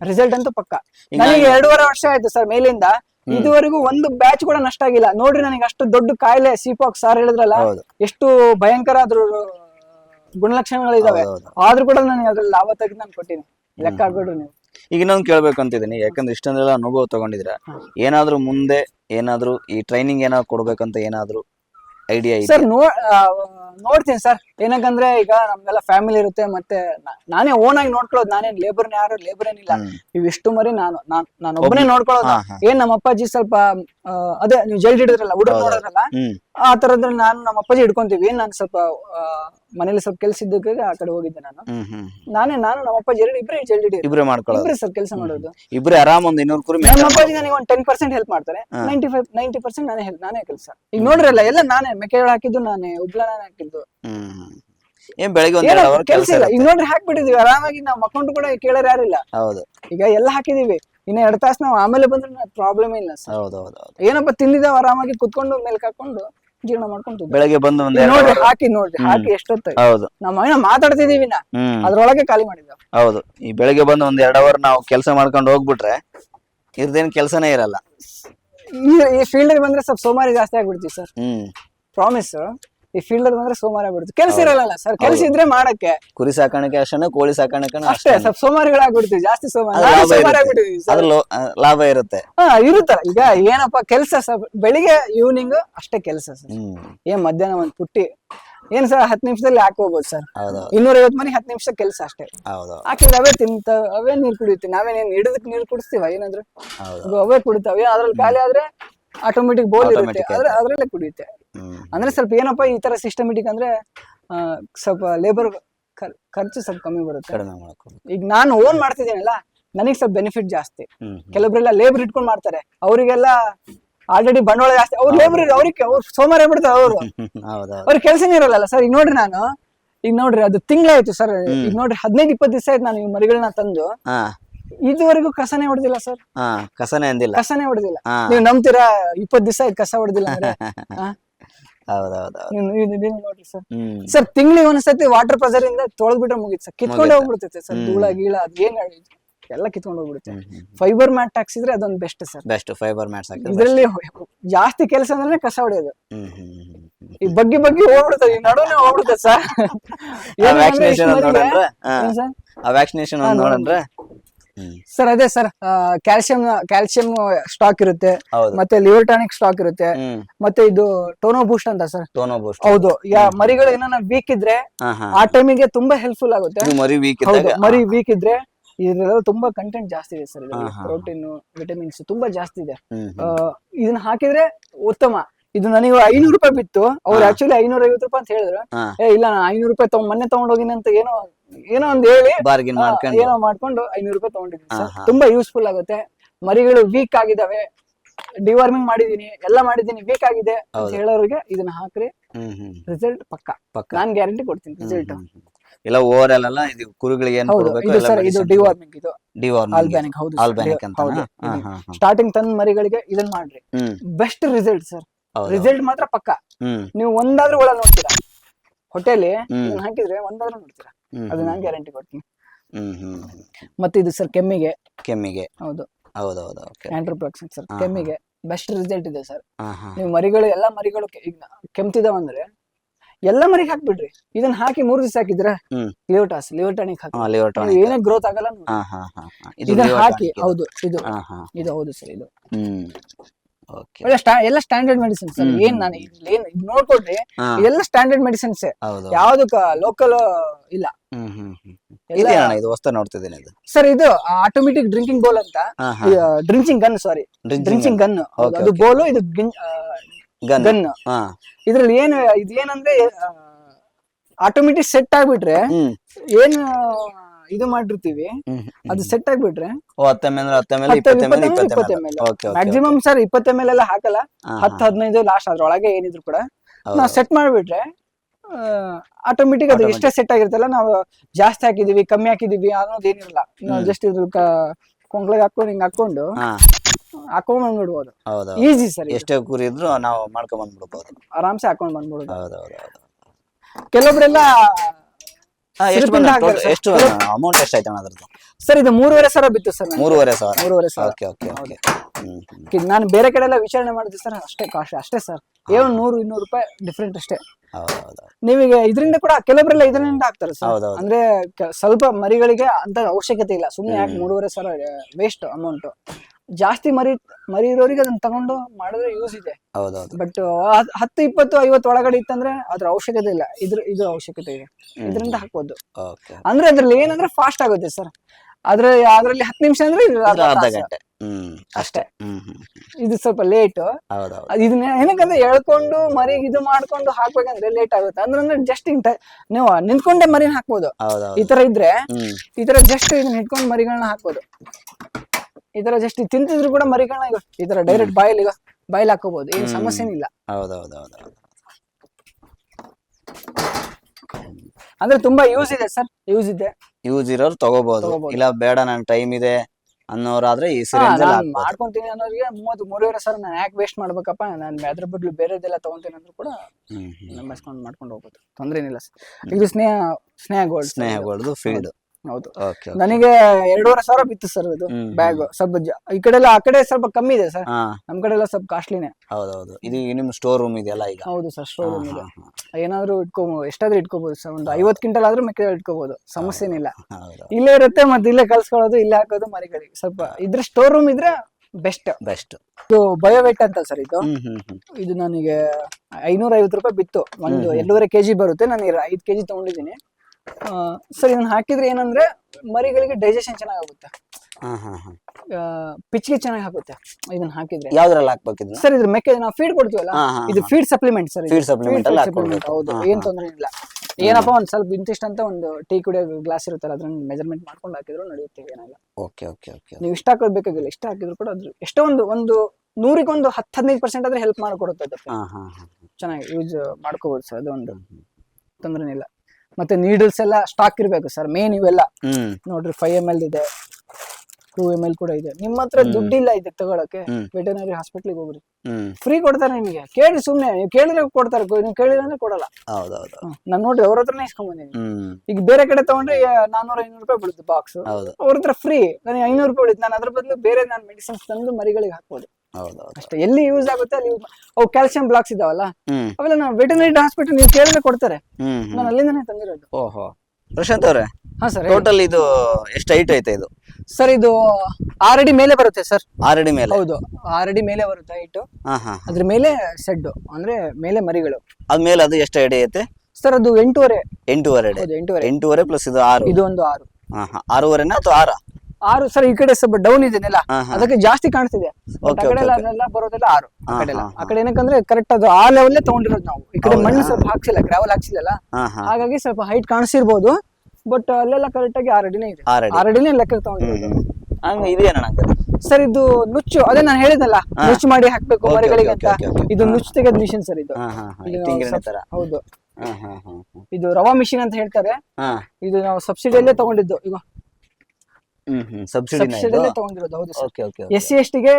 ರಿಸಲ್ಟ್ ಅಂತೂ ಪಕ್ಕ. ನನಗೆ ಎರಡೂವರೆ ವರ್ಷ ಆಯ್ತು ಸರ್ ಮೇಲಿಂದ. ಇದುವರೆಗೂ ಒಂದು ಬ್ಯಾಚ್ ಕೂಡ ನಷ್ಟ ಆಗಿಲ್ಲ. ನೋಡ್ರಿ ನನಗೆ ಅಷ್ಟು ದೊಡ್ಡ ಕಾಯಿಲೆ ಸಿಪಾಕ್ ಸಾರ್ ಹೇಳಿದ್ರಲ್ಲ ಎಷ್ಟು ಭಯಂಕರ ಅದ್ರ ಗುಣಲಕ್ಷಣಗಳಿದಾವೆ. ಆದ್ರೂ ಕೂಡ ನನಗೆ ಅದ್ರಲ್ಲಿ ಲಾಭ ತೆಗೆದು ನಾನು ಕೊಟ್ಟಿನಿ. ಲೆಕ್ಕ ಹಾಕ್ಬಿಡ್ರಿ ನೀವು. ಈಗ ಇನ್ನೊಂದು ಕೇಳ್ಬೇಕು ಅಂತಿದ್ದೀನಿ ಯಾಕಂದ್ರೆ ಇಷ್ಟೊಂದೆಲ್ಲ ಅನುಭವ ತಗೊಂಡಿದ್ರ ಏನಾದ್ರೂ ಮುಂದೆ ಏನಾದ್ರೂ ಈ ಟ್ರೈನಿಂಗ್ ಏನಾದ್ರು ಕೊಡ್ಬೇಕಂತ ಏನಾದ್ರೂ ಐಡಿಯಾ ಇದೆ ಸರ್ ನೋ ನೋಡ್ತೀನಿ ಸರ್. ಏನಕ್ಕಂದ್ರೆ ಈಗ ನಮ್ಗೆಲ್ಲ ಫ್ಯಾಮಿಲಿ ಇರುತ್ತೆ ಮತ್ತೆ ನಾ- ನಾನೇ ಓನ್ ಆಗಿ ನೋಡ್ಕೊಳ್ಳೋದು ನಾನೇನ್ ಲೇಬರ್ ಯಾರು ಲೇಬರ್ ಏನಿಲ್ಲ. ಇವಿಷ್ಟು ಮರಿ ನಾನು ನಾನ್ ನಾನು ಒಬ್ಬನೇ ನೋಡ್ಕೊಳ್ಳೋದು. ಹಾ, ಹಾ. ಏನ್ ನಮ್ಮ ಅಪ್ಪಾಜಿ ಸ್ವಲ್ಪ ಆ, ಅದೇ ನೀವು ಜಲ್ದಿ ಹಿಡಿದ್ರಲ್ಲ ಹುಡುಗ ನೋಡೋದ್ರಲ್ಲ ಹ್ಮ್. ಆ ತರದ್ರಲ್ಲಿ ನಾನು ನಮ್ಮ ಅಪ್ಪಾಜಿ ಹಿಡ್ಕೊಂತೀವಿ. ನಾನು ಸ್ವಲ್ಪ ಆ, ಮನೇಲಿ ಸ್ವಲ್ಪ ಕೆಲ್ಸ ಇದ್ದಕ್ಕೆ ಆ ಕಡೆ ಹೋಗಿದ್ದೆ ನಾನು. ಹ್ಮ್ ಹ್ಮ್. ನಾನೇ ನಾನು ನಮ್ಮ ಅಪ್ಪಾಜಿ ಎರಡು ಇಬ್ಬರೇ ಜಲ್ದಿ ಹಿಡಿಯೋದು ಇಬ್ರೇ ಮಾಡ್ಕೊಳ್ಳೋದು. ಇಬ್ಬರೇ ಸರ್ ಕೆಲಸ ಮಾಡೋದು. ಇಬ್ರೇ ಆರಾಮ್ ಒಂದ್ ಇನ್ನೂರು ಕುರಿ ನಮ್ಮ ಅಪ್ಪಾಜಿ ನನಗೆ ಒಂದು ಟೆನ್ ಪರ್ಸೆಂಟ್ ಹೆಲ್ಪ್ ಮಾಡ್ತಾರೆ. ನೈಂಟಿ ಫೈವ್ ನೈಂಟಿ ಪರ್ಸೆಂಟ್ ನಾನೇ ನಾನೇ ಕೆಲಸ. ಈಗ ನೋಡ್ರಲ್ಲ ಎಲ್ಲ ನಾನೇ ಮೆಕ್ಕೆಜೋಳ ಹಾಕಿದ್ದು ನಾನೇ ಉಬ್ಳ ನಾನೇ ಹಾಕಿದ್ದು. ಹ್ಮ್. ಏನ್ ಬೆಳಿಗ್ಗೆ ಒಂದ್ ಅವರ್ ಕೆಲ್ಸ ಇಲ್ಲ. ಈಗ ನೋಡ್ರಿ ಹಾಕ್ಬಿಟ್ಟಿದೀವಿ. ಆರಾಮಾಗಿ ನಾವು ಮಕ್ಕೊಂಡು ಕೂಡ ಕೇಳೋರು ಯಾರಿಲ್ಲ ಹೌದು. ಈಗ ಎಲ್ಲ ಹಾಕಿದೀವಿ. ಇನ್ನ ಎರಡ್ ತಾಸು ನಾವು ಆಮೇಲೆ ಬಂದ್ರೆ ಪ್ರಾಬ್ಲಮ್ ಇಲ್ಲ ಸರ್. ಹೌದು ಹೌದು ಹೌದು ಏನಪ್ಪ ತಿಂದಿದ್ದಾವ ಆರಾಮಾಗಿ ಕುತ್ಕೊಂಡು ಮೇಲ್ಕ್ ಹಾಕೊಂಡು ಜೀವನ ಮಾಡ್ಕೊಂಡು ಬೆಳಗ್ಗೆ ಬಂದು ಒಂದ್ ಎರಡ್ ನೋಡ್ರಿ ಹಾಕಿ ನೋಡ್ರಿ ಹಾಕಿ ಎಷ್ಟೊತ್ತ. ಹೌದು. ನಮ್ಮ ಏನೋ ಮಾತಾಡ್ತಿದೀವಿ ನಾ ಹ್ಮ್. ಅದ್ರೊಳಗೆ ಖಾಲಿ ಮಾಡಿದ್ದಾವ. ಹೌದು. ಈ ಬೆಳಗ್ಗೆ ಬಂದು ಒಂದ್ ಎರಡ್ ಅವರ್ ನಾವು ಕೆಲಸ ಮಾಡ್ಕೊಂಡು ಹೋಗ್ಬಿಟ್ರೆ ಇರ್ದೇನ್ ಕೆಲ್ಸನೇ ಇರಲ್ಲ. ಈ ಈ ಫೀಲ್ಡ್ ಬಂದ್ರೆ ಸ್ವಲ್ಪ ಸೋಮಾರಿ ಜಾಸ್ತಿ ಆಗ್ಬಿಡ್ತೀವಿ ಸರ್. ಹ್ಮ್. ಪ್ರಾಮಿಸ್ ಈ ಫೀಲ್ಡ್ ಬಂದ್ರೆ ಸೋಮಾರ ಬಿಡುತ್ತೆ. ಕೆಲಸ ಇರಲ್ಲ ಸರ್ ಕೆಲಸ ಇದ್ರೆ ಮಾಡಕ್ಕೆ. ಕುರಿ ಸಾಕಾಣಿಕೆ ಅಷ್ಟೇ ಕೋಳಿ ಸಾಕಾಣಿಕೆ ಅಷ್ಟೇ ಸ್ವಲ್ಪ ಸೋಮಾರಿಗಳಾಗ್ಬಿಡ್ತೀವಿ ಜಾಸ್ತಿ ಸೋಮಾರಿ ಲಾಭ ಇರುತ್ತೆ. ಸರ್ ಹಾ ಇರುತ್ತಲ್ಲ ಈಗ ಏನಪ್ಪ ಕೆಲಸ ಬೆಳಿಗ್ಗೆ ಈವ್ನಿಂಗ್ ಅಷ್ಟೇ ಕೆಲಸ ಸರ್ ಏನ್ ಮಧ್ಯಾಹ್ನ ಒಂದ್ ಪುಟ್ಟಿ? ಏನ್ ಸರ್ ಹತ್ತು ನಿಮಿಷದಲ್ಲಿ ಹಾಕೋಬಹುದು ಸರ್ ಹೌದು ಇನ್ನೂರ ಐವತ್ ಮನೆ ಹತ್ತು ನಿಮಿಷ ಕೆಲಸ ಅಷ್ಟೇ. ಹೌದು ಹಾಕಿದ್ರೆ ಅವೇ ತಿಂತ ಅವೇ ನೀರ್ ಕುಡಿಯುತ್ತೆ. ನಾವೇನೇನ್ ಹಿಡಿದಕ್ ನೀರ್ ಕುಡಿಸ್ತೀವ ಏನಾದ್ರು? ಅವೇ ಕುಡಿತಾವೆ. ಅದ್ರಲ್ಲಿ ಖಾಲಿ ಆದ್ರೆ ಆಟೋಮೆಟಿಕ್ ಬೋಲ್ ಇರುತ್ತೆ. ಅದ್ರಲ್ಲೇ ಕುಡಿಯುತ್ತೆ. ಅಂದ್ರೆ ಸ್ವಲ್ಪ ಏನಪ್ಪಾ ಈ ತರ ಸಿಸ್ಟಮೆಟಿಕ್ ಅಂದ್ರೆ ಸ್ವಲ್ಪ ಲೇಬರ್ ಖರ್ಚು ಸ್ವಲ್ಪ ಕಮ್ಮಿ ಬರುತ್ತೆ. ಕಡಿಮೆ ಮಾಡ್ಕೊಂಡು ಈಗ ನಾನು ಓನ್ ಮಾಡ್ತಿದ್ದೀನಲ್ಲ ನನಗೆ ಸ್ವಲ್ಪ ಬೆನಿಫಿಟ್ ಜಾಸ್ತಿ. ಕೆಲವೊಬ್ರೆಲ್ಲ ಲೇಬರ್ ಇಟ್ಕೊಂಡ್ ಮಾಡ್ತಾರೆ. ಅವರಿಗೆಲ್ಲ ಆಲ್ರೆಡಿ ಬಂಡವಾಳ ಜಾಸ್ತಿ. ಅವ್ರು [laughs] ಲೇಬರ್ ಅವ್ರಿಗೆ ಅವ್ರು ಸೋಮಾರ ಬಿಡ್ತಾರೆ ಅವರು. ಅವ್ರ ಕೆಲಸನೇ ಇರಲ್ಲ ಸರ್ ಈಗ ನೋಡ್ರಿ ನಾನು ಈಗ ನೋಡ್ರಿ ಅದು ತಿಂಗಳಾಯ್ತು ಸರ್ ಈಗ ನೋಡ್ರಿ ಹದಿನೈದು ಇಪ್ಪತ್ತು ದಿವಸ ಆಯ್ತು ನಾನು ಈ ಮರಿಗಳನ್ನ ತಂದು. ಇದುವರೆಗೂ ಕಸನೆ ಹೊಡೆದಿಲ್ಲ ಸರ್. ಕಸನೆ ಕಸನೇ ಅಂದಿಲ್ಲ. ಕಸನೇ ಹೊಡೆದಿಲ್ಲ. ನೀವು ನಂಬ್ತೀರಾ ಇಪ್ಪತ್ತು ದಿವಸ ಆಯ್ತು ಕಸ ಹೊಡೆದಿಲ್ಲ? [laughs] ಹೌದೌದು ನೋಡ್ರಿ ಸರ್. ಹ್ಮ್. ಸರ್ ತಿಂಗಳಿಗೆ ಒಂದ್ಸತಿ ವಾಟರ್ ಪ್ರೆಸರ್ ಇಂದ ತೊಳೆದ್ಬಿಟ್ರೆ ಮುಗೀತು ಸರ್. ಕಿತ್ಕೊಂಡು. ಹೋಗ್ಬಿಡ್ತೈತೆ ಸರ್. ಧೂಳ ಗೀಳ ಅದ್ ಏನ್ ಎಲ್ಲ ಕಿತ್ಕೊಂಡು ಹೋಗ್ಬಿಡುತ್ತೆ. ಫೈಬರ್ ಮ್ಯಾಟ್ ಹಾಕ್ಸಿದ್ರೆ ಅದೊಂದು best sir. Best fibre mat ಹಾಕಿದ್ರೆ ಇದ್ರಲ್ಲಿ ಜಾಸ್ತಿ ಕೆಲಸ ಅಂದ್ರೆ ಕಸ ಹೊಡೆಯೋದು. ಈ ಬಗ್ಗಿ ಬಗ್ಗಿ ಹೋಗ್ಬಿಡುತ್ತೆ ಈ ನಡುವೆ ಹೋಗ್ಬಿಡುತ್ತೆ ಸರ್. ವ್ಯಾಕ್ಸಿನೇಷನ್ ಆ. ವ್ಯಾಕ್ಸಿನೇಷನ್ ಹ್ಮ್ ಸರ್ ಅದೇ ಸರ್ ಕ್ಯಾಲ್ಸಿಯಂ ಕ್ಯಾಲ್ಸಿಯಂ ಸ್ಟಾಕ್ ಇರುತ್ತೆ ಮತ್ತೆ ಲಿವರ್ ಟಾನಿಕ್ ಸ್ಟಾಕ್ ಇರುತ್ತೆ ಮತ್ತೆ ಇದು ಟೋನೋ ಬೂಸ್ಟ್ ಅಂತ ಸರ್ ಟೋನೋ ಬೂಸ್ಟ್ ಹೌದು. ಯಾ ಮರಿಗಳು ಏನಾರ ವೀಕ್ ಇದ್ರೆ ಆ ಟೈಮಿಗೆ ತುಂಬಾ ಹೆಲ್ಪ್ಫುಲ್ ಆಗುತ್ತೆ. ಮರಿ ವೀಕ್ ಮರಿ ವೀಕ್ ಇದ್ರೆ ಇದ್ರಲ್ಲಿ ತುಂಬಾ ಕಂಟೆಂಟ್ ಜಾಸ್ತಿ ಇದೆ ಸರ್. ಪ್ರೋಟೀನ್ ವಿಟಮಿನ್ಸ್ ತುಂಬಾ ಜಾಸ್ತಿ ಇದೆ. ಇದನ್ನ ಹಾಕಿದ್ರೆ ಉತ್ತಮ. ಇದು ನನಗೆ ಐನೂರು ರೂಪಾಯಿ ಬಿತ್ತು. ಅವ್ರು ಆಕ್ಚುಲಿ ಐನೂರ ಐವತ್ತು ರೂಪಾಯಿ ಅಂತ ಹೇಳಿದ್ರು. ಹಾ. ಏ ಇಲ್ಲ ನಾನು ಐನೂರು ರೂಪಾಯಿ ತಗೊಂಡ್ ಮೊನ್ನೆ ತಗೊಂಡೋಗಿನಿ ಅಂತ ಏನೋ ಏನೋ ಒಂದ್ ಹೇಳಿ. ಬಾರ್ಗಿನ್ ಆ, ಮಾಡ್ಕೊಂಡು. ಏನೋ ಮಾಡ್ಕೊಂಡು ಐನೂರು ರೂಪಾಯಿ ತಗೊಂಡಿದ್ದೀನಿ ತುಂಬಾ ಯೂಸ್ಫುಲ್ ಆಗುತ್ತೆ. ಮರಿಗಳು ವೀಕ್ ಆಗಿದಾವೆ. ಡಿವಾರ್ಮಿಂಗ್ ಮಾಡಿದೀನಿ. ಎಲ್ಲ ಮಾಡಿದೀನಿ ವೀಕ್ ಆಗಿದೆ ಅಂತ ಹೌದು. ಹೇಳೋರಿಗೆ ಇದನ್ನ ಹಾಕ್ರಿ. ಹ್ಮ್ ಹ್ಮ್ ರಿಸಲ್ಟ್ ಪಕ್ಕ. ಪಕ್ಕ. ನಾನ್ ಗ್ಯಾರಂಟಿ ಕೊಡ್ತೀನಿ ಹ್ಮ್, ರಿಸಲ್ಟ್ ಹ್ಮ್, ಹ್ಮ್. ಎಲ್ಲ ಓವರ್ ಅಲ್ಲ ಇದು ಕುರುಗಳಿಗೆ ಏನ್ ಹೌದು. ಕೊಡ್ಬೇಕು ಇದು ಸರ್ ಇದು ಡಿವಾರ್ಮಿಂಗ್ ಇದು. ಆಲ್ಬ್ಯಾನಿಕ್ ಹೌದು. ಆಲ್ಬ್ಯಾನಿಕ್ ಅಂತ ಸ್ಟಾರ್ಟಿಂಗ್ ತಂದ್ ಮರಿಗಳಿಗೆ ಇದನ್ನ ಮಾಡ್ರಿ. Hmm. Best result sir result ಮಾತ್ರ ಪಕ್ಕ. ನೀವು ಒಂದಾದ್ರೂ ಒಳ ನೋಡ್ತೀರಾ? ಹೊಟ್ಟೆಲಿ. ಹಾಕಿದ್ರೆ ಒಂದಾದ್ರೂ ನೋಡ್ತೀರಾ? ಅದು ನಾನು ಗ್ಯಾರಂಟಿ ಕೊಡ್ತೀನಿ. ಮತ್ತೆ ಇದು ಸರ್ ಕೆಮ್ಮಿಗೆ. ಕೆಮ್ಮಿಗೆ. ಹೌದು. ಹೌದು ಹೌದು ಆಂಟ್ರೋಪ್ಲಾಕ್ಸಿನ್ ಸರ್. ಕೆಮ್ಮಿಗೆ. ಬೆಸ್ಟ್ ರಿಸಲ್ಟ್ ಇದೆ ಸರ್ ನೀವು ಮರಿಗಳು ಎಲ್ಲಾ ಮರಿಗಳು ಕೆಮ್ತಿದಾವಂದ್ರೆ ಎಲ್ಲಾ ಮರಿಗೆ ಹಾಕ್ಬಿಡ್ರಿ. ಇದನ್ನ ಹಾಕಿ ಮೂರ್ ದಿವಸ ಹಾಕಿದ್ರ ಹ್ಮ್. ಲಿವರ್ಟಾಸ್ ಲಿವರ್ ಟಾನಿಕ್ ಹಾಕಿ ಏನೇ ಗ್ರೋತ್ ಆಗಲ್ಲ ಇದನ್ನ ಹಾಕಿ ಹೌದು ಇದು. ಇದು ಹೌದು ಸರ್ ಇದು. ಓಕೆ ಎಲ್ಲ ಸ್ಟ್ಯಾಂಡರ್ಡ್ ಮೆಡಿಸಿನ್ಸ್ ಏನ್ ನಾನು ಏನ್ ನೋಡ್ಕೊಡ್ರಿ ಇದೆಲ್ಲ ಸ್ಟ್ಯಾಂಡರ್ಡ್ ಮೆಡಿಸಿನ್ಸ್ ಹೌದು ಯಾವ್ದಕ್ಕ ಲೋಕಲ್ ಇಲ್ಲ. ಹ್ಮ್ ಹ್ಮ್ ಹ್ಮ್. ಇದು ಹೊಸ್ತ ನೋಡ್ತಿದ್ದೀನಿ ಇದು. ಸರ್ ಇದು ಆಟೋಮೆಟಿಕ್ ಡ್ರಿಂಕಿಂಗ್ ಬೋಲ್ ಅಂತ. Drinking gun sorry drinking gun ಅದು. ಬೋಲು ಇದು ಗನ್ ಗನ್ ಇದ್ರಲ್ಲಿ ಏನು ಇದೇನಂದ್ರೆ ಆಟೋಮೆಟಿಕ್ ಸೆಟ್ ಆಗ್ಬಿಟ್ರೆ ಏನ್ ಇದು ಮಾಡಿರ್ತೀವಿ. ಅದು ಸೆಟ್ ಆಗ್ಬಿಟ್ರೆ ಹತ್ತು ಎಂ ಎಲ್ ಹತ್ತು ಎಂ ಎಲ್ ಹತ್ತು ಇಪ್ಪತ್ತು ಎಂ ಎಲ್ ಇಪ್ಪತ್ತು ಇಪ್ಪತ್ತು M M L L okay okay maximum sir ಇಪ್ಪತ್ತು ಎಂ ಎಲ್ ಎಲ್ಲ ಹಾಕಲ್ಲ ಹತ್ತು ಹದಿನೈದು ಲಾಸ್ಟ್ ಅದ್ರೊಳಗೆ ಏನಿದ್ರು ಕೂಡ. ನಾವು ಸೆಟ್ ಮಾಡ್ಬಿಟ್ರೆ ಆಟೋಮೆಟಿಕ್ ಅದು ಎಷ್ಟೇ ಸೆಟ್ ಆಗಿರ್ತಲ್ಲ ನಾವು ಜಾಸ್ತಿ ಹಾಕಿದೀವಿ ಕಮ್ಮಿ ಹಾಕಿದೀವಿ ಅನ್ನೋದು ಏನಿರಲ್ಲ. ನಾವು ಜಸ್ಟ್ ಇದ್ರ ಕೊಂಗ್ಳಿಗೆ ಹಾಕೊಂಡು ಹಿಂಗ್ ಹಾಕೊಂಡು ಹಾಕೊಂಡ್ ಬಂದ್ಬಿಡ್ಬೋದು. ಈಸಿ ಸರ್ ಎಷ್ಟೇ ಕುರಿ ಇದ್ರು ನಾವು ಮಾಡ್ಕೊಂಡ್ ಬಂದ್ಬಿಡ್ಬೋದು. ಆರಾಮ್ಸೆ ಹಾಕೊಂಡ್ ಹೌದು ಕೆಲವೊಬ್ರೆಲ್ಲ ಎಷ್ಟು ಎಷ್ಟು ಅಮೌಂಟ್ ಎಷ್ಟು ಆಯ್ತಣ್ಣ ಅದ್ರದ್ದು? ಸರ್ ಇದು ಮೂರುವರೆ ಸಾವಿರ ಬಿತ್ತು ಸರ್ ಮೂರುವರೆ ಸಾವಿರ. ಮೂರುವರೆ ಸಾವಿರ. ಓಕೆ ಓಕೆ ಓಕೆ ಹ್ಮ್ ನಾನು ಬೇರೆ ಕಡೆ ಎಲ್ಲ ವಿಚಾರಣೆ ಮಾಡಿದ್ದೆ ಸರ್ ಅಷ್ಟೇ ಕಾಸ್ಟ್ ಅಷ್ಟೇ ಸರ್ ಏನೋ ನೂರು ಇನ್ನೂರು ರೂಪಾಯಿ ಡಿಫ್ರೆಂಟ್ ಅಷ್ಟೇ. ಹೌದು ಹೌದು ನೀವೀಗ ಇದರಿಂದ ಕೂಡ ಕೆಲವರೆಲ್ಲ ಇದರಿಂದ ಹಾಕ್ತಾರೆ ಸರ್ ಹೌದೌದು. ಅಂದ್ರೆ ಕ- ಸ್ವಲ್ಪ ಮರಿಗಳಿಗೆ ಅಂತ ಅವಶ್ಯಕತೆ ಇಲ್ಲ. ಸುಮ್ಮನೆ ಯಾಕೆ ಮೂರುವರೆ ಸಾವಿರ ವೇಸ್ಟ್ ಅಮೌಂಟ್ ಜಾಸ್ತಿ ಮರಿ ಮರಿ ಇರೋರಿಗೆ ಅದನ್ನ ತಗೊಂಡು ಮಾಡಿದ್ರೆ ಯೂಸ್ ಇದೆ. ಹೌದೌದು. ಬಟ್ ಹತ್ತು ಇಪ್ಪತ್ತು ಐವತ್ತು ಒಳಗಡೆ ಇತ್ತಂದ್ರೆ ಅದ್ರ ಅವಶ್ಯಕತೆ ಇಲ್ಲ. ಇದ್ರ ಇದು ಅವಶ್ಯಕತೆ ಇದೆ. ಇದರಿಂದ ಹಾಕ್ಬೋದು. ಅಂದ್ರೆ ಅದ್ರಲ್ಲಿ ಏನಂದ್ರೆ ಫಾಸ್ಟ್ ಆಗುತ್ತೆ ಸರ್ ಅದ್ರ ಅದ್ರಲ್ಲಿ ಹತ್ತು ನಿಮಿಷ ಅಂದ್ರೆ ಅರ್ಧ ಗಂಟೆ. ಅಷ್ಟೇ. ಇದು ಸ್ವಲ್ಪ ಲೇಟ್ ಇದನ್ನ ಏನಕ್ಕಂದ್ರೆ ಎಳ್ಕೊಂಡು ಮರಿಗೆ ಇದು ಮಾಡ್ಕೊಂಡು ಹಾಕ್ಬೇಕಂದ್ರೆ ಲೇಟ್ ಆಗುತ್ತೆ. ಅಂದ್ರೆ ಅಂದ್ರೆ ಜಸ್ಟ್ ಇಂಟ ನೀವು ನಿಂತ್ಕೊಂಡೆ ಮರಿನ ಹಾಕ್ಬೋದು. ಈ ತರ ಇದ್ರೆ ಈ ತರ ಜಸ್ಟ್ ಇದನ್ನ ಇಟ್ಕೊಂಡು ಮರಿಗಳನ್ನ ಹಾಕ್ಬೋದು. ಈ ತರ ಜಸ್ಟ್ ತಿಂತಿದ್ರು ಕೂಡ ಮರಿಗಳನ್ನ ಈಗ. ಈ ತರ ಡೈರೆಕ್ಟ್ ಬಾಯಲ್ಲಿ ಈಗ ಬಾಯಲ್ಲಿ ಹಾಕೋಬಹುದು ಏನ್ ಸಮಸ್ಯೆ ಇಲ್ಲ ಅಂದ್ರೆ ತುಂಬಾ ಯೂಸ್ ಇದೆ ಸರ್? ಯೂಸ್ ಇದೆ. ಯೂಸ್ ಇರೋರು ತಗೋಬಹುದು. ಇಲ್ಲ ಬೇಡ ನನ್ ಟೈಮ್ ಇದೆ ಅನ್ನೋರಾದ್ರೆ ಈ ಸರಿ ಸಿರಿಂಜ್ ಮಾಡ್ಕೊಂತೀನಿ ಅನ್ನೋರಿಗೆ ಮೂವತ್ತು ಮೂರುವರೆ ಸರ್ ನಾನು ಯಾಕೆ ವೇಸ್ಟ್ ಮಾಡ್ಬೇಕಪ್ಪ? ನಾನು ಅದ್ರ ಬದಲು ಬೇರೆದೆಲ್ಲ ತಗೊಂತೀನಿ ಅಂದ್ರೂ ಕೂಡ ನಂಬಿಸ್ಕೊಂಡು ಮಾಡ್ಕೊಂಡು ಹೋಗ್ಬೋದು. ತೊಂದ್ರೆ ಏನಿಲ್ಲ ಸರ್. ಇದು ಸ್ನೇಹ ಸ್ನೇಹ ಗೋಲ್ಡ್ ಸ್ನೇಹಗಳದು ಫೀಲ್ಡ್ ಹೌದು. ಓಕೆ ನನಗೆ ಎರಡೂವರೆ ಸಾವಿರ ಬಿತ್ತು ಸರ್ ಇದು ಹ್ಮ್, ಬ್ಯಾಗ್ ಸ್ವಲ್ಪ ಜ- ಈ ಕಡೆ ಎಲ್ಲ ಆ ಕಡೆ ಸ್ವಲ್ಪ ಕಮ್ಮಿ ಇದೆ ಸರ್ ಹಾ. ನಮ್ ಕಡೆ ಎಲ್ಲ ಸ್ವಲ್ಪ ಕಾಸ್ಟ್ಲಿನೇ ಹೌದೌದು. ಇದು ನಿಮ್ ಸ್ಟೋರ್ ರೂಮ್ ಇದೆಯಲ್ಲ ಈಗ? ಹೌದು ಸರ್ ಸ್ಟೋರ್ ರೂಮ್ ಇದೆ. ಹಾ, ಹಾ, ಏನಾದ್ರು ಇಟ್ಕೋಬಹುದು ಎಷ್ಟಾದ್ರೂ ಇಟ್ಕೋಬಹುದು ಸರ್ ಒಂದು ಐವತ್ ಕ್ವಿಂಟಲ್ ಆದ್ರೂ ಮೆಕ್ಕೆಜೋಳ ಇಟ್ಕೋಬಹುದು ಸಮಸ್ಯೆ ಏನಿಲ್ಲ ಹೌದು ಇಲ್ಲೇ ಇರುತ್ತೆ ಮತ್ತೆ ಇಲ್ಲೇ ಕಲ್ಸ್ಕೊಳ್ಳೋದು ಇಲ್ಲೇ ಹಾಕೋದು ಮರಿಗಳಿಗೆ ಸ್ವಲ್ಪ ಇದ್ರೆ ಸ್ಟೋರ್ ರೂಮ್ ಇದ್ರೆ ಬೆಸ್ಟ್ ಬೆಸ್ಟ್ ಇದು ಬಯೋವೆಟ್ ಅಂತ ಸರ್ ಇದು. ಹ್ಮ್ ಹ್ಮ್ ಹ್ಮ್. ಇದು ನನಗೆ ಐನೂರ ಐವತ್ತು ರೂಪಾಯಿ ಬಿತ್ತು. ಒಂದು. ಎರಡೂವರೆ ಕೆಜಿ ಬರುತ್ತೆ. ನಾನು ಐದ್ ಕೆಜಿ ತಗೊಂಡಿದ್ದೀನಿ. ಸರ್ ಇದನ್ನ ಹಾಕಿದ್ರೆ ಏನಂದ್ರೆ ಮರಿಗಳಿಗೆ ಡೈಜೆಷನ್ ಹಾ ಪಿಚ್ಗೆ ಚೆನ್ನಾಗಿ ಆಗುತ್ತೆ ಇದನ್ನ ಹಾಕಿದ್ರೆ. ಯಾವ್ದ್ರಲ್ಲಿ ಹಾಕ್ಬೇಕು ಸರ್ ಇದ್ರ ಮೆಕ್ಕೆ ನಾವು ಫೀಡ್ ಕೊಡ್ತೀವಲ್ಲ ಇದು feed supplement sir feed supplement. ಹೌದು ಏನ್ ತೊಂದ್ರೆ ಇಲ್ಲ. ಏನಪ್ಪ ಒಂದ್ ಸ್ವಲ್ಪ ಇಂತಿಷ್ಟ ಅಂತ ಒಂದು ಟೀ ಕುಡಿಯೋ ಗ್ಲಾಸ್ ಇರುತ್ತಲ್ಲ ಅದ್ರ ಮೆಜರ್ಮೆಂಟ್ ಮಾಡ್ಕೊಂಡು ಹಾಕಿದ್ರು ನಡೆಯುತ್ತೆ ಏನಿಲ್ಲ ಓಕೆ ಓಕೆ ಓಕೆ ನೀವು ಇಷ್ಟ ಹಾಕೋದ್ ಬೇಕಾಗಿಲ್ಲ ಇಷ್ಟ ಹಾಕಿದ್ರು ಕೂಡ ಅದ್ರ ಎಷ್ಟೋ ಒಂದು ಒಂದು ನೂರಿಗೊಂದು ಹತ್ತು ಹದಿನೈದು ಪರ್ಸೆಂಟ್ ಆದ್ರೆ ಹೆಲ್ಪ್ ಮಾಡಿಕೊಡುತ್ತೆ ಚೆನ್ನಾಗಿ ಯೂಸ್ ಮಾಡ್ಕೋಬಹುದು ಸರ್ ಅದೊಂದು ತೊಂದ್ರೆ ಇಲ್ಲ. ಮತ್ತೆ ನೀಡಲ್ಸ್ ಎಲ್ಲ ಸ್ಟಾಕ್ ಇರಬೇಕು ಸರ್ ಮೇನ್ ಇವೆಲ್ಲ. ನೋಡ್ರಿ ಫೈವ್ ಎಂ ಎಲ್ ಇದೆ. ಟೂ ಎಂ ಎಲ್ ಕೂಡ ಇದೆ. ನಿಮ್ಮ ಹತ್ರ ದುಡ್ಡಿಲ್ಲ ಇದಕ್ಕೆ ತಗೊಳಕ್ಕೆ. ವೆಟರ್ನರಿ ಹಾಸ್ಪಿಟ್ಲಿಗೆ ಹೋಗ್ರಿ ಫ್ರೀ ಕೊಡ್ತಾರೆ ನಿಮಗೆ. ಕೇಳಿ ಸುಮ್ನೆ ನೀವು ಕೇಳಿದ್ರೆ ಕೊಡ್ತಾರೆ ನೀವು ಕೇಳಿದ್ರೆ ಅಂದ್ರೆ ಕೊಡಲ್ಲ. ಹೌದೌದು. ನಾನು ನೋಡ್ರಿ ಅವ್ರ ಹತ್ರನೇ ಇಸ್ಕೊಂಡ್ಬಂದಿನಿ ಈಗ ಬೇರೆ ಕಡೆ ತಗೊಂಡ್ರೆ ನಾನೂರ ಐನೂರು ರೂಪಾಯಿ ಬೀಳುತ್ತೆ ಬಾಕ್ಸ್ ಅವ್ರ ಹತ್ರ ಫ್ರೀ ನನಗೆ ಐನೂರು ರೂಪಾಯಿ ಬಿಡುತ್ತೆ ನಾನು ಅದ್ರ ಬದಲು ಬೇರೆ ನಾನು ಮೆಡಿಸಿನ್ಸ್ ತಂದು ಮರಿಗಳಿಗೆ ಹಾಕ್ಬೋದು. ಅಷ್ಟೇ. ಎಲ್ಲಿ ಯೂಸ್ ಆಗುತ್ತೆ ಅಲ್ಲಿ ಅವು ಕ್ಯಾಲ್ಸಿಯಂ ಬ್ಲಾಕ್ಸ್ ಇದಾವಲ್ಲ? ಅವೆಲ್ಲ ನಾವು ವೆಟರ್ನರಿ ಹಾಸ್ಪಿಟಲ್ ನೀವು ಕೇಳಿದ್ರೆ ಕೊಡ್ತಾರೆ. ನಾನು ಅಲ್ಲಿಂದನೇ ತಂದಿರೋದು. ಓಹೋ. ಪ್ರಶಾಂತ್ ಅವರೇ ಹಾ ಸರ್ ಟೋಟಲ್ ಇದು ಎಷ್ಟು ಹೈಟ್ ಐತೆ ಇದು? ಸರ್ ಇದು ಆರ್ ಅಡಿ ಮೇಲೆ ಬರುತ್ತೆ ಸರ್. ಆರಡಿ ಮೇಲೆ. ಹೌದು ಆರ್ ಅಡಿ ಮೇಲೆ ಬರುತ್ತೆ ಹೈಟ್ ಹಾ ಹಾ ಅದ್ರ ಮೇಲೆ ಸೆಡ್ ಅಂದ್ರೆ ಮೇಲೆ ಮರಿಗಳು. ಅದ್ಮೇಲೆ ಅದು ಎಷ್ಟು ಅಡಿ ಐತೆ? ಸರ್ ಅದು ಎಂಟೂವರೆ. ಎಂಟೂವರೆ ಅಡಿ. ಹೌದು ಎಂಟೂವರೆ. ಎಂಟೂವರೆ ಪ್ಲಸ್ ಇದು ಆರು. ಇದು ಒಂದು ಆರು. ಹಾ ಹಾ. ಆರೂವರೆನಾ ಅಥವಾ ಆರ? ಆರು ಸರ್ ಈ ಕಡೆ ಸ್ವಲ್ಪ ಡೌನ್ ಇದೆ ನೆಲ ಅದಕ್ಕೆ ಜಾಸ್ತಿ ಕಾಣಿಸ್ತಿದೆ ಆ ಕಡೆ ಎಲ್ಲ okay, ಅದೆಲ್ಲ ಬರೋದೆಲ್ಲ ಆರು ಆ ಕಡೆ ಎಲ್ಲ. ಆ ಕಡೆ ಏನಕ್ಕಂದ್ರೆ ಕರೆಕ್ಟ್ ಅದು ಆ ಲೆವೆಲ್ ತಗೊಂಡಿರೋದು ನಾವು. ಈ ಕಡೆ ಮಣ್ಣು ಸ್ವಲ್ಪ ಹಾಕ್ಸಿಲ್ಲ ಗ್ರಾವಲ್ ಹಾಕ್ಸಿಲ್ಲ ಹಾಗಾಗಿ ಸ್ವಲ್ಪ ಹೈಟ್ ಕಾಣಿಸಿರ್ಬೋದು ಬಟ್ ಅಲ್ಲೆಲ್ಲ ಕರೆಕ್ಟ್ ಆಗಿ ಆರಡಿನೇ ಇದೆ. ಆರಡಿನೇ ಲೆಕ್ಕ ತಗೊಂಡಿರೋದು. ಹಂಗ ಇದೇನಣ್ಣ ಹಂಗಾರೆ? ಸರ್ ಇದು ನುಚ್ಚು ಅದೇ ನಾನು ಹೇಳಿದಲ್ಲ ನುಚ್ಚು ಮಾಡಿ ಹಾಕ್ಬೇಕು ಮರಗಳಿಗೆ ಅಂತ. ಇದು ನುಚ್ಚು ತೆಗೆದ ಮಿಷಿನ್ ಸರ್ ಇದು. ಹೌದು. ಇದು ರವಾ ಮಿಷಿನ್ ಅಂತ ಹೇಳ್ತಾರೆ. ಇದು ನಾವು ಸಬ್ಸಿಡಿಯಲ್ಲೇ ತಗೊಂಡಿದ್ದು. ಈಗ ಸಬ್ಸಿಡಿ ಸಬ್ಸಿಡಿಯಲ್ಲೇ ತಗೊಂಡಿರೋದು ಹೌದು sir. Okay okay S C S ಟಿಗೆ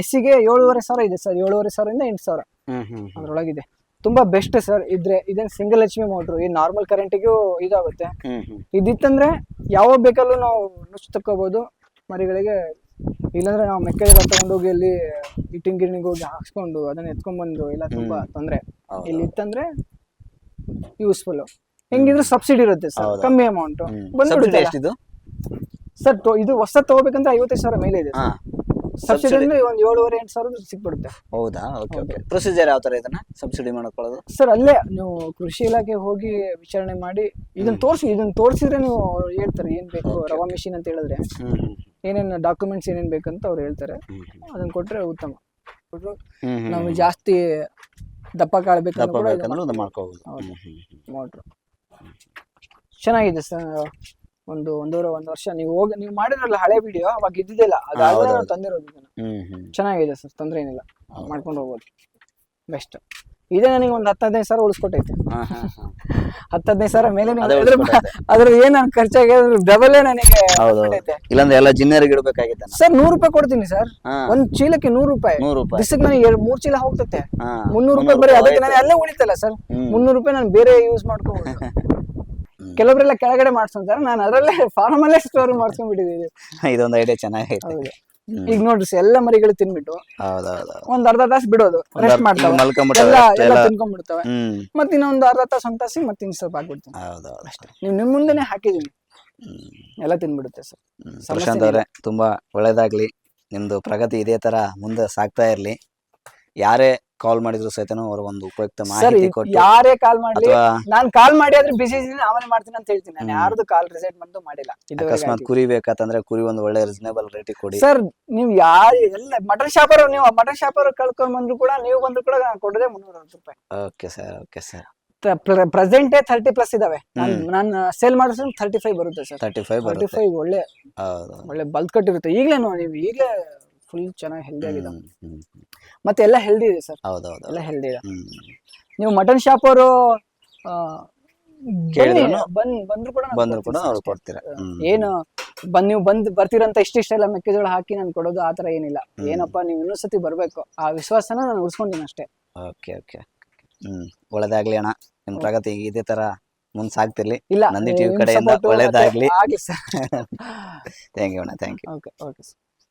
ಎಸ್ ಸಿಗೆ ಏಳುವರೆ ಸಾವಿರ ಇದೆ ಸರ್. ಏಳುವರೆ ಸಾವಿರದಿಂದ ಎಂಟು ಸಾವಿರ ಹ್ಮ್ ಹ್ಮ್ ಹ್ಮ್. ಅದ್ರೊಳಗಿದೆ. ತುಂಬಾ ಬೆಸ್ಟ್ ಸರ್. ಇದ್ರೆ ಇದೇನು ಸಿಂಗಲ್ ಎಚ್ ಪಿ ಮೋಟ್ರು ಈ ನಾರ್ಮಲ್ ಕರೆಂಟಿಗೂ ಇದಾಗುತ್ತೆ. ಹ್ಮ್ ಹ್ಮ್. ಇದಿತ್ತಂದ್ರೆ ಯಾವ ಬೇಕಲ್ಲೂ ನಾವು ನುಚ್ಚು ತಕ್ಕೋಬಹುದು ಮರಿಗಳಿಗೆ ಇಲ್ಲಾಂದ್ರೆ ನಾವು ಮೆಕ್ಕೆಜೋಳ ತಗೊಂಡೋಗಿ ಅಲ್ಲಿ ಇಟ್ಟಿಂಗ್ ಗಿರಣಿಗೆ ಹೋಗಿ ಹಾಕ್ಸ್ಕೊಂಡು ಅದನ್ನ ಎತ್ಕೊಂಡ್ಬಂದು ಇಲ್ಲ ತುಂಬಾ ತೊಂದ್ರೆ. ಹೌದು. ಇಲ್ಲಿ ಇತ್ತಂದ್ರೆ ಯೂಸ್ಫುಲ್ ಹೆಂಗಿದ್ರು ಸಬ್ಸಿಡಿ ಇರುತ್ತೆ ಸರ್. ಹೌದು. ಕಮ್ಮಿ ಅಮೌಂಟ್ ಸಬ್ಸಿಡಿ ಬಂದ್ಬಿಡುತ್ತೆ ಎಷ್ಟಿದು? ಸರ್ ಇದು ಹೊಸ ತಗೋಬೇಕಂದ್ರೆ ಐವತ್ತೈದು ಸಾವಿರ ಮೇಲೆ ಇದೆ ಸಬ್ಸಿಡಿ. ಅಂದ್ರೆ ಒಂದ್ ಏಳುವರೆ ಎಂಟು ಸಾವಿರ ಸಿಕ್ಬಿಡುತ್ತೆ. ಹೌದಾ? Okay okay. ಪ್ರೊಸೀಜರ್ ಯಾವ ತರ ಇದನ್ನ ಸಬ್ಸಿಡಿ ಮಾಡ್ಕೊಳ್ಳೋದು? ಸರ್ ಅಲ್ಲೇ ನೀವು ಕೃಷಿ ಇಲಾಖೆ ಹೋಗಿ ವಿಚಾರಣೆ ಮಾಡಿ ಇದನ್ನ ತೋರಿಸಿ ಇದನ್ನ ತೋರಿಸಿದ್ರೆ ನೀವು ಹೇಳ್ತಾರೆ ಏನ್ ಬೇಕು ರವಾ ಮಿಷಿನ್ ಅಂತ ಹೇಳಿದ್ರೆ. ಏನೇನು ಡಾಕ್ಯುಮೆಂಟ್ಸ್ ಏನೇನ್ ಬೇಕಂತ ಅವ್ರು ಹೇಳ್ತಾರೆ. ಅದನ್ನ ಕೊಟ್ರೆ ಉತ್ತಮ. ನಮ್ಗೆ ಜಾಸ್ತಿ ದಪ್ಪ ಕಾಳಬೇಕು ಮಾಡ್ಕೋಬಹುದು ಮೋಟ್ರು ಚೆನ್ನಾಗಿದೆ ಸರ್. ಒಂದು ಒಂದೂವರೆ ಒಂದು ವರ್ಷ ನೀವು ಹೋಗಿ ನೀವು ಮಾಡಿದ್ರಲ್ಲ ಹಳೆ ವಿಡಿಯೋ ಅವಾಗ ಇದ್ದಿದ್ದಿಲ್ಲ. ಅದಾದ್ಮೇಲೆ ನಾವು ತಂದಿರೋದು ಇದನ್ನ. ಹ್ಮ್ ಹ್ಮ್. ಚೆನ್ನಾಗಿದೆ ಸರ್ ತೊಂದ್ರೆ ಏನಿಲ್ಲ. ಮಾಡ್ಕೊಂಡು ಹೋಗ್ಬೋದು. ಬೆಸ್ಟ್ ಇದೇ ನನಗೆ ಒಂದು ಹತ್ತು ಹದಿನೈದು ಸಾವಿರ ಉಳಿಸ್ಕೊಟ್ಟೈತೆ. ಹಾ ಹಾ ಹಾ. ಹತ್ತು ಹದಿನೈದು ಸಾವಿರ ಮೇಲೆ ಅದೇ ಅದ್ರ ಏನ್ ನಾನು ಖರ್ಚಾಗಿ ಡಬಲ್ ನನಗೆ ಹೌದು. ಇಲ್ಲಾಂದ್ರೆ ಎಲ್ಲ ಜಿನ್ನರಿಗೆ ಇಡ್ಬೇಕಾಗಿತ್ತ ಸರ್ ನೂರು ರೂಪಾಯಿ ಕೊಡ್ತೀನಿ ಸರ್. ಹಾ. ಒಂದ್ ಚೀಲಕ್ಕೆ ನೂರು ರೂಪಾಯಿ. ನೂರು ರೂಪಾಯಿ. ದಿಸಕ್ಕೆ ನನಗೆ ಎರಡು ಮೂರ್ ಚೀಲ ಹೋಗ್ತೈತೆ. ಹಾ. ಮುನ್ನೂರು ರೂಪಾಯಿ ಬರೀ ಅದಕ್ಕೆ ನಾನು ಅಲ್ಲೇ ಉಳಿತಲ್ಲ ಸರ್. ಹ್ಮ್. ಮುನ್ನೂರು ರೂಪಾಯಿ ನಾನು ಬೇರೆ ಯೂಸ್ ಮಾಡ್ಕೋಬಹುದು [laughs] ಕೆಲವರೆಲ್ಲ ಕೆಳಗಡೆ ಮಾಡ್ಸ್ಕೊಂತಾರೆ. ನಾನು ಅದರಲ್ಲೇ ಫಾರ್ಮ್ ಅಲ್ಲೇ ಸ್ಟೋರ್ [laughs] ಮಾಡ್ಸ್ಕೊಂಡ್ಬಿಟ್ಟಿದ್ದೀನಿ ಇದೊಂದು ಐಡಿಯಾ ಚೆನ್ನಾಗೈತೆ. ಹೌದು. ಈಗ ನೋಡ್ರಿ sir, ಎಲ್ಲ ಮರಿಗಳು ತಿನ್ಬಿಟ್ಟು ಹೌದೌದು. ಒಂದ್ ಅರ್ಧ ತಾಸು ಬಿಡೋದು ರೆಸ್ಟ್ ಮಾಡ್ತಾವೆ. ಎಲ್ಲ ಅಷ್ಟೇ ಎಲ್ಲ ಎಲ್ಲ. ತಿನ್ಕೊಂಡ್ಬಿಡ್ತವೆ. ಹ್ಮ್. ಮತ್ತೆ ಇನ್ನೊಂದು ಅರ್ಧ ತಾಸು ಒಂದ್ ತಾಸಿ ಮತ್ತೆ ಇನ್ ಸ್ವಲ್ಪ ಹಾಕ್ಬಿಡ್ತೀನಿ ಹೌದೌದು ಅಷ್ಟೇ. ನೀವು ನಿಮ್ ಮುಂದೆನೆ ಹಾಕಿದೀನಿ. ಎಲ್ಲ ತಿನ್ಬಿಡುತ್ತೆ ಸರ್. ಹ್ಮ್. ಸಮಸ್ಯೆ ಪ್ರಶಾಂತ್ ಅವರೇ ತುಂಬಾ ಒಳ್ಳೇದಾಗ್ಲಿ. ನಿಮ್ದು ಪ್ರಗತಿ ಇದೇ ತರ ಮುಂದೆ ಸಾಗ್ತಾ ಇರ್ಲಿ. ಯಾರೇ ಕಾಲ್ ಮಾಡಿದ್ರು ಸಹಿತ ಅವ್ರ ಒಂದು ಉಪಯುಕ್ತ ಸರ್ ಮಾಹಿತಿ ಕೊಟ್ಟು ಯಾರೇ ಕಾಲ್ ಮಾಡ್ಲಿ ಅಥವಾ ನಾನ್ ಕಾಲ್ ಮಾಡಿ ಆದ್ರೆ ಬಿಸಿ ಇದ್ದೀನಿ ಆಮೇಲೆ ಮಾಡ್ತೀನಿ ಅಂತ ಹೇಳ್ತೀನಿ. ನಾನು ಯಾರ್ದು ಕಾಲ್ ರಿಸೆಟ್ ಬಂದು ಮಾಡಿಲ್ಲ. ಅಕಸ್ಮಾತ್ ಕುರಿ ಬೇಕಾತಂದ್ರೆ ಕುರಿ ಒಂದು ಒಳ್ಳೆ ರೀಸನೇಬಲ್ ರೇಟ್ ಕೊಡಿ. ಸರ್ ನೀವು ಯಾರು ಎಲ್ಲ ಮಟನ್ ಶಾಪರ್ ನೀವು ಮಟನ್ ಶಾಪರ್ ಕಳ್ಕೊಂಡ್ ಬಂದ್ರು ಕೂಡ ನೀವು ಬಂದ್ರು ಕೂಡ ನಾನು ಕೊಡದೆ ಮುನ್ನೂರ ರೂಪಾಯಿ. Okay sir okay sir present thirty plus ಇದಾವೆ. ನಾನು ಸೇಲ್ ಮಾಡಿದ್ರೆ ಥರ್ಟಿ ಫೈವ್ ಬರುತ್ತೆ ಸರ್. ತರ್ಟಿ ಫೈವ್ ಥರ್ಟಿ ಬರುತ್ತೆ. ಫೈವ್ ಒಳ್ಳೆ ಹೌದು. ಒಳ್ಳೆ ಬಲ್ತ್ ಕಟ್ಟಿರುತ್ತೆ. ಈಗಲೇ ನೋಡಿ ನೀವು ಈಗಲೇ ಫುಲ್ ಚೆನ್ನಾಗಿ ಹೆಲ್ದಿ ಆಗಿದೆ. ಹ್ಮ್, ಹ್ಮ್, ಹ್ಮ್. ಮತ್ತೆ ಎಲ್ಲ ಹೆಲ್ದಿ ಇದೆ ಸರ್ ಹೌದೌದು. ಎಲ್ಲ ಹೆಲ್ದಿ ಇದೆ. ನೀವು ಮಟನ್ ಶಾಪ್ ಅವರು ಬಂದ್ ಬಂದ್ರು ಕೂಡ ಬಂದ್ರು ಕೂಡ ಅವ್ರು ಕೊಡ್ತೀರಾ? ಏನು ಬಂದ್ ನೀವು ಬಂದ್ ಬರ್ತೀರಂತ ಇಷ್ಟಿಷ್ಟೆಲ್ಲ ಮೆಕ್ಕೆಜೋಳ ಹಾಕಿ ನಾನು ಕೊಡೋದು ಆತರ ಏನಿಲ್ಲ. ಏನಪ್ಪ ನೀವು ಇನ್ನೊಂದ್ಸತಿ ಬರ್ಬೇಕು. ಆ ವಿಶ್ವಾಸನ ನಾನು ಉಳಿಸ್ಕೊಂತೀನಿ ಅಷ್ಟೇ. Okay okay. ಹ್ಮ್. ಒಳ್ಳೇದಾಗ್ಲಿ ಅಣ್ಣ. ನಿಮ್ ಪ್ರಗತಿ ಇದೇ ತರ ಮುಂದ್ ಸಾಗ್ತಿರ್ಲಿ ಇಲ್ಲ ನಂದಿ ಟಿವಿ ಕಡೆಯಿಂದ ಒಳ್ಳೇದಾಗ್ಲಿ. ಥ್ಯಾಂಕ್ ಯು [laughs] ಅಣ್ಣ thank you okay okay sir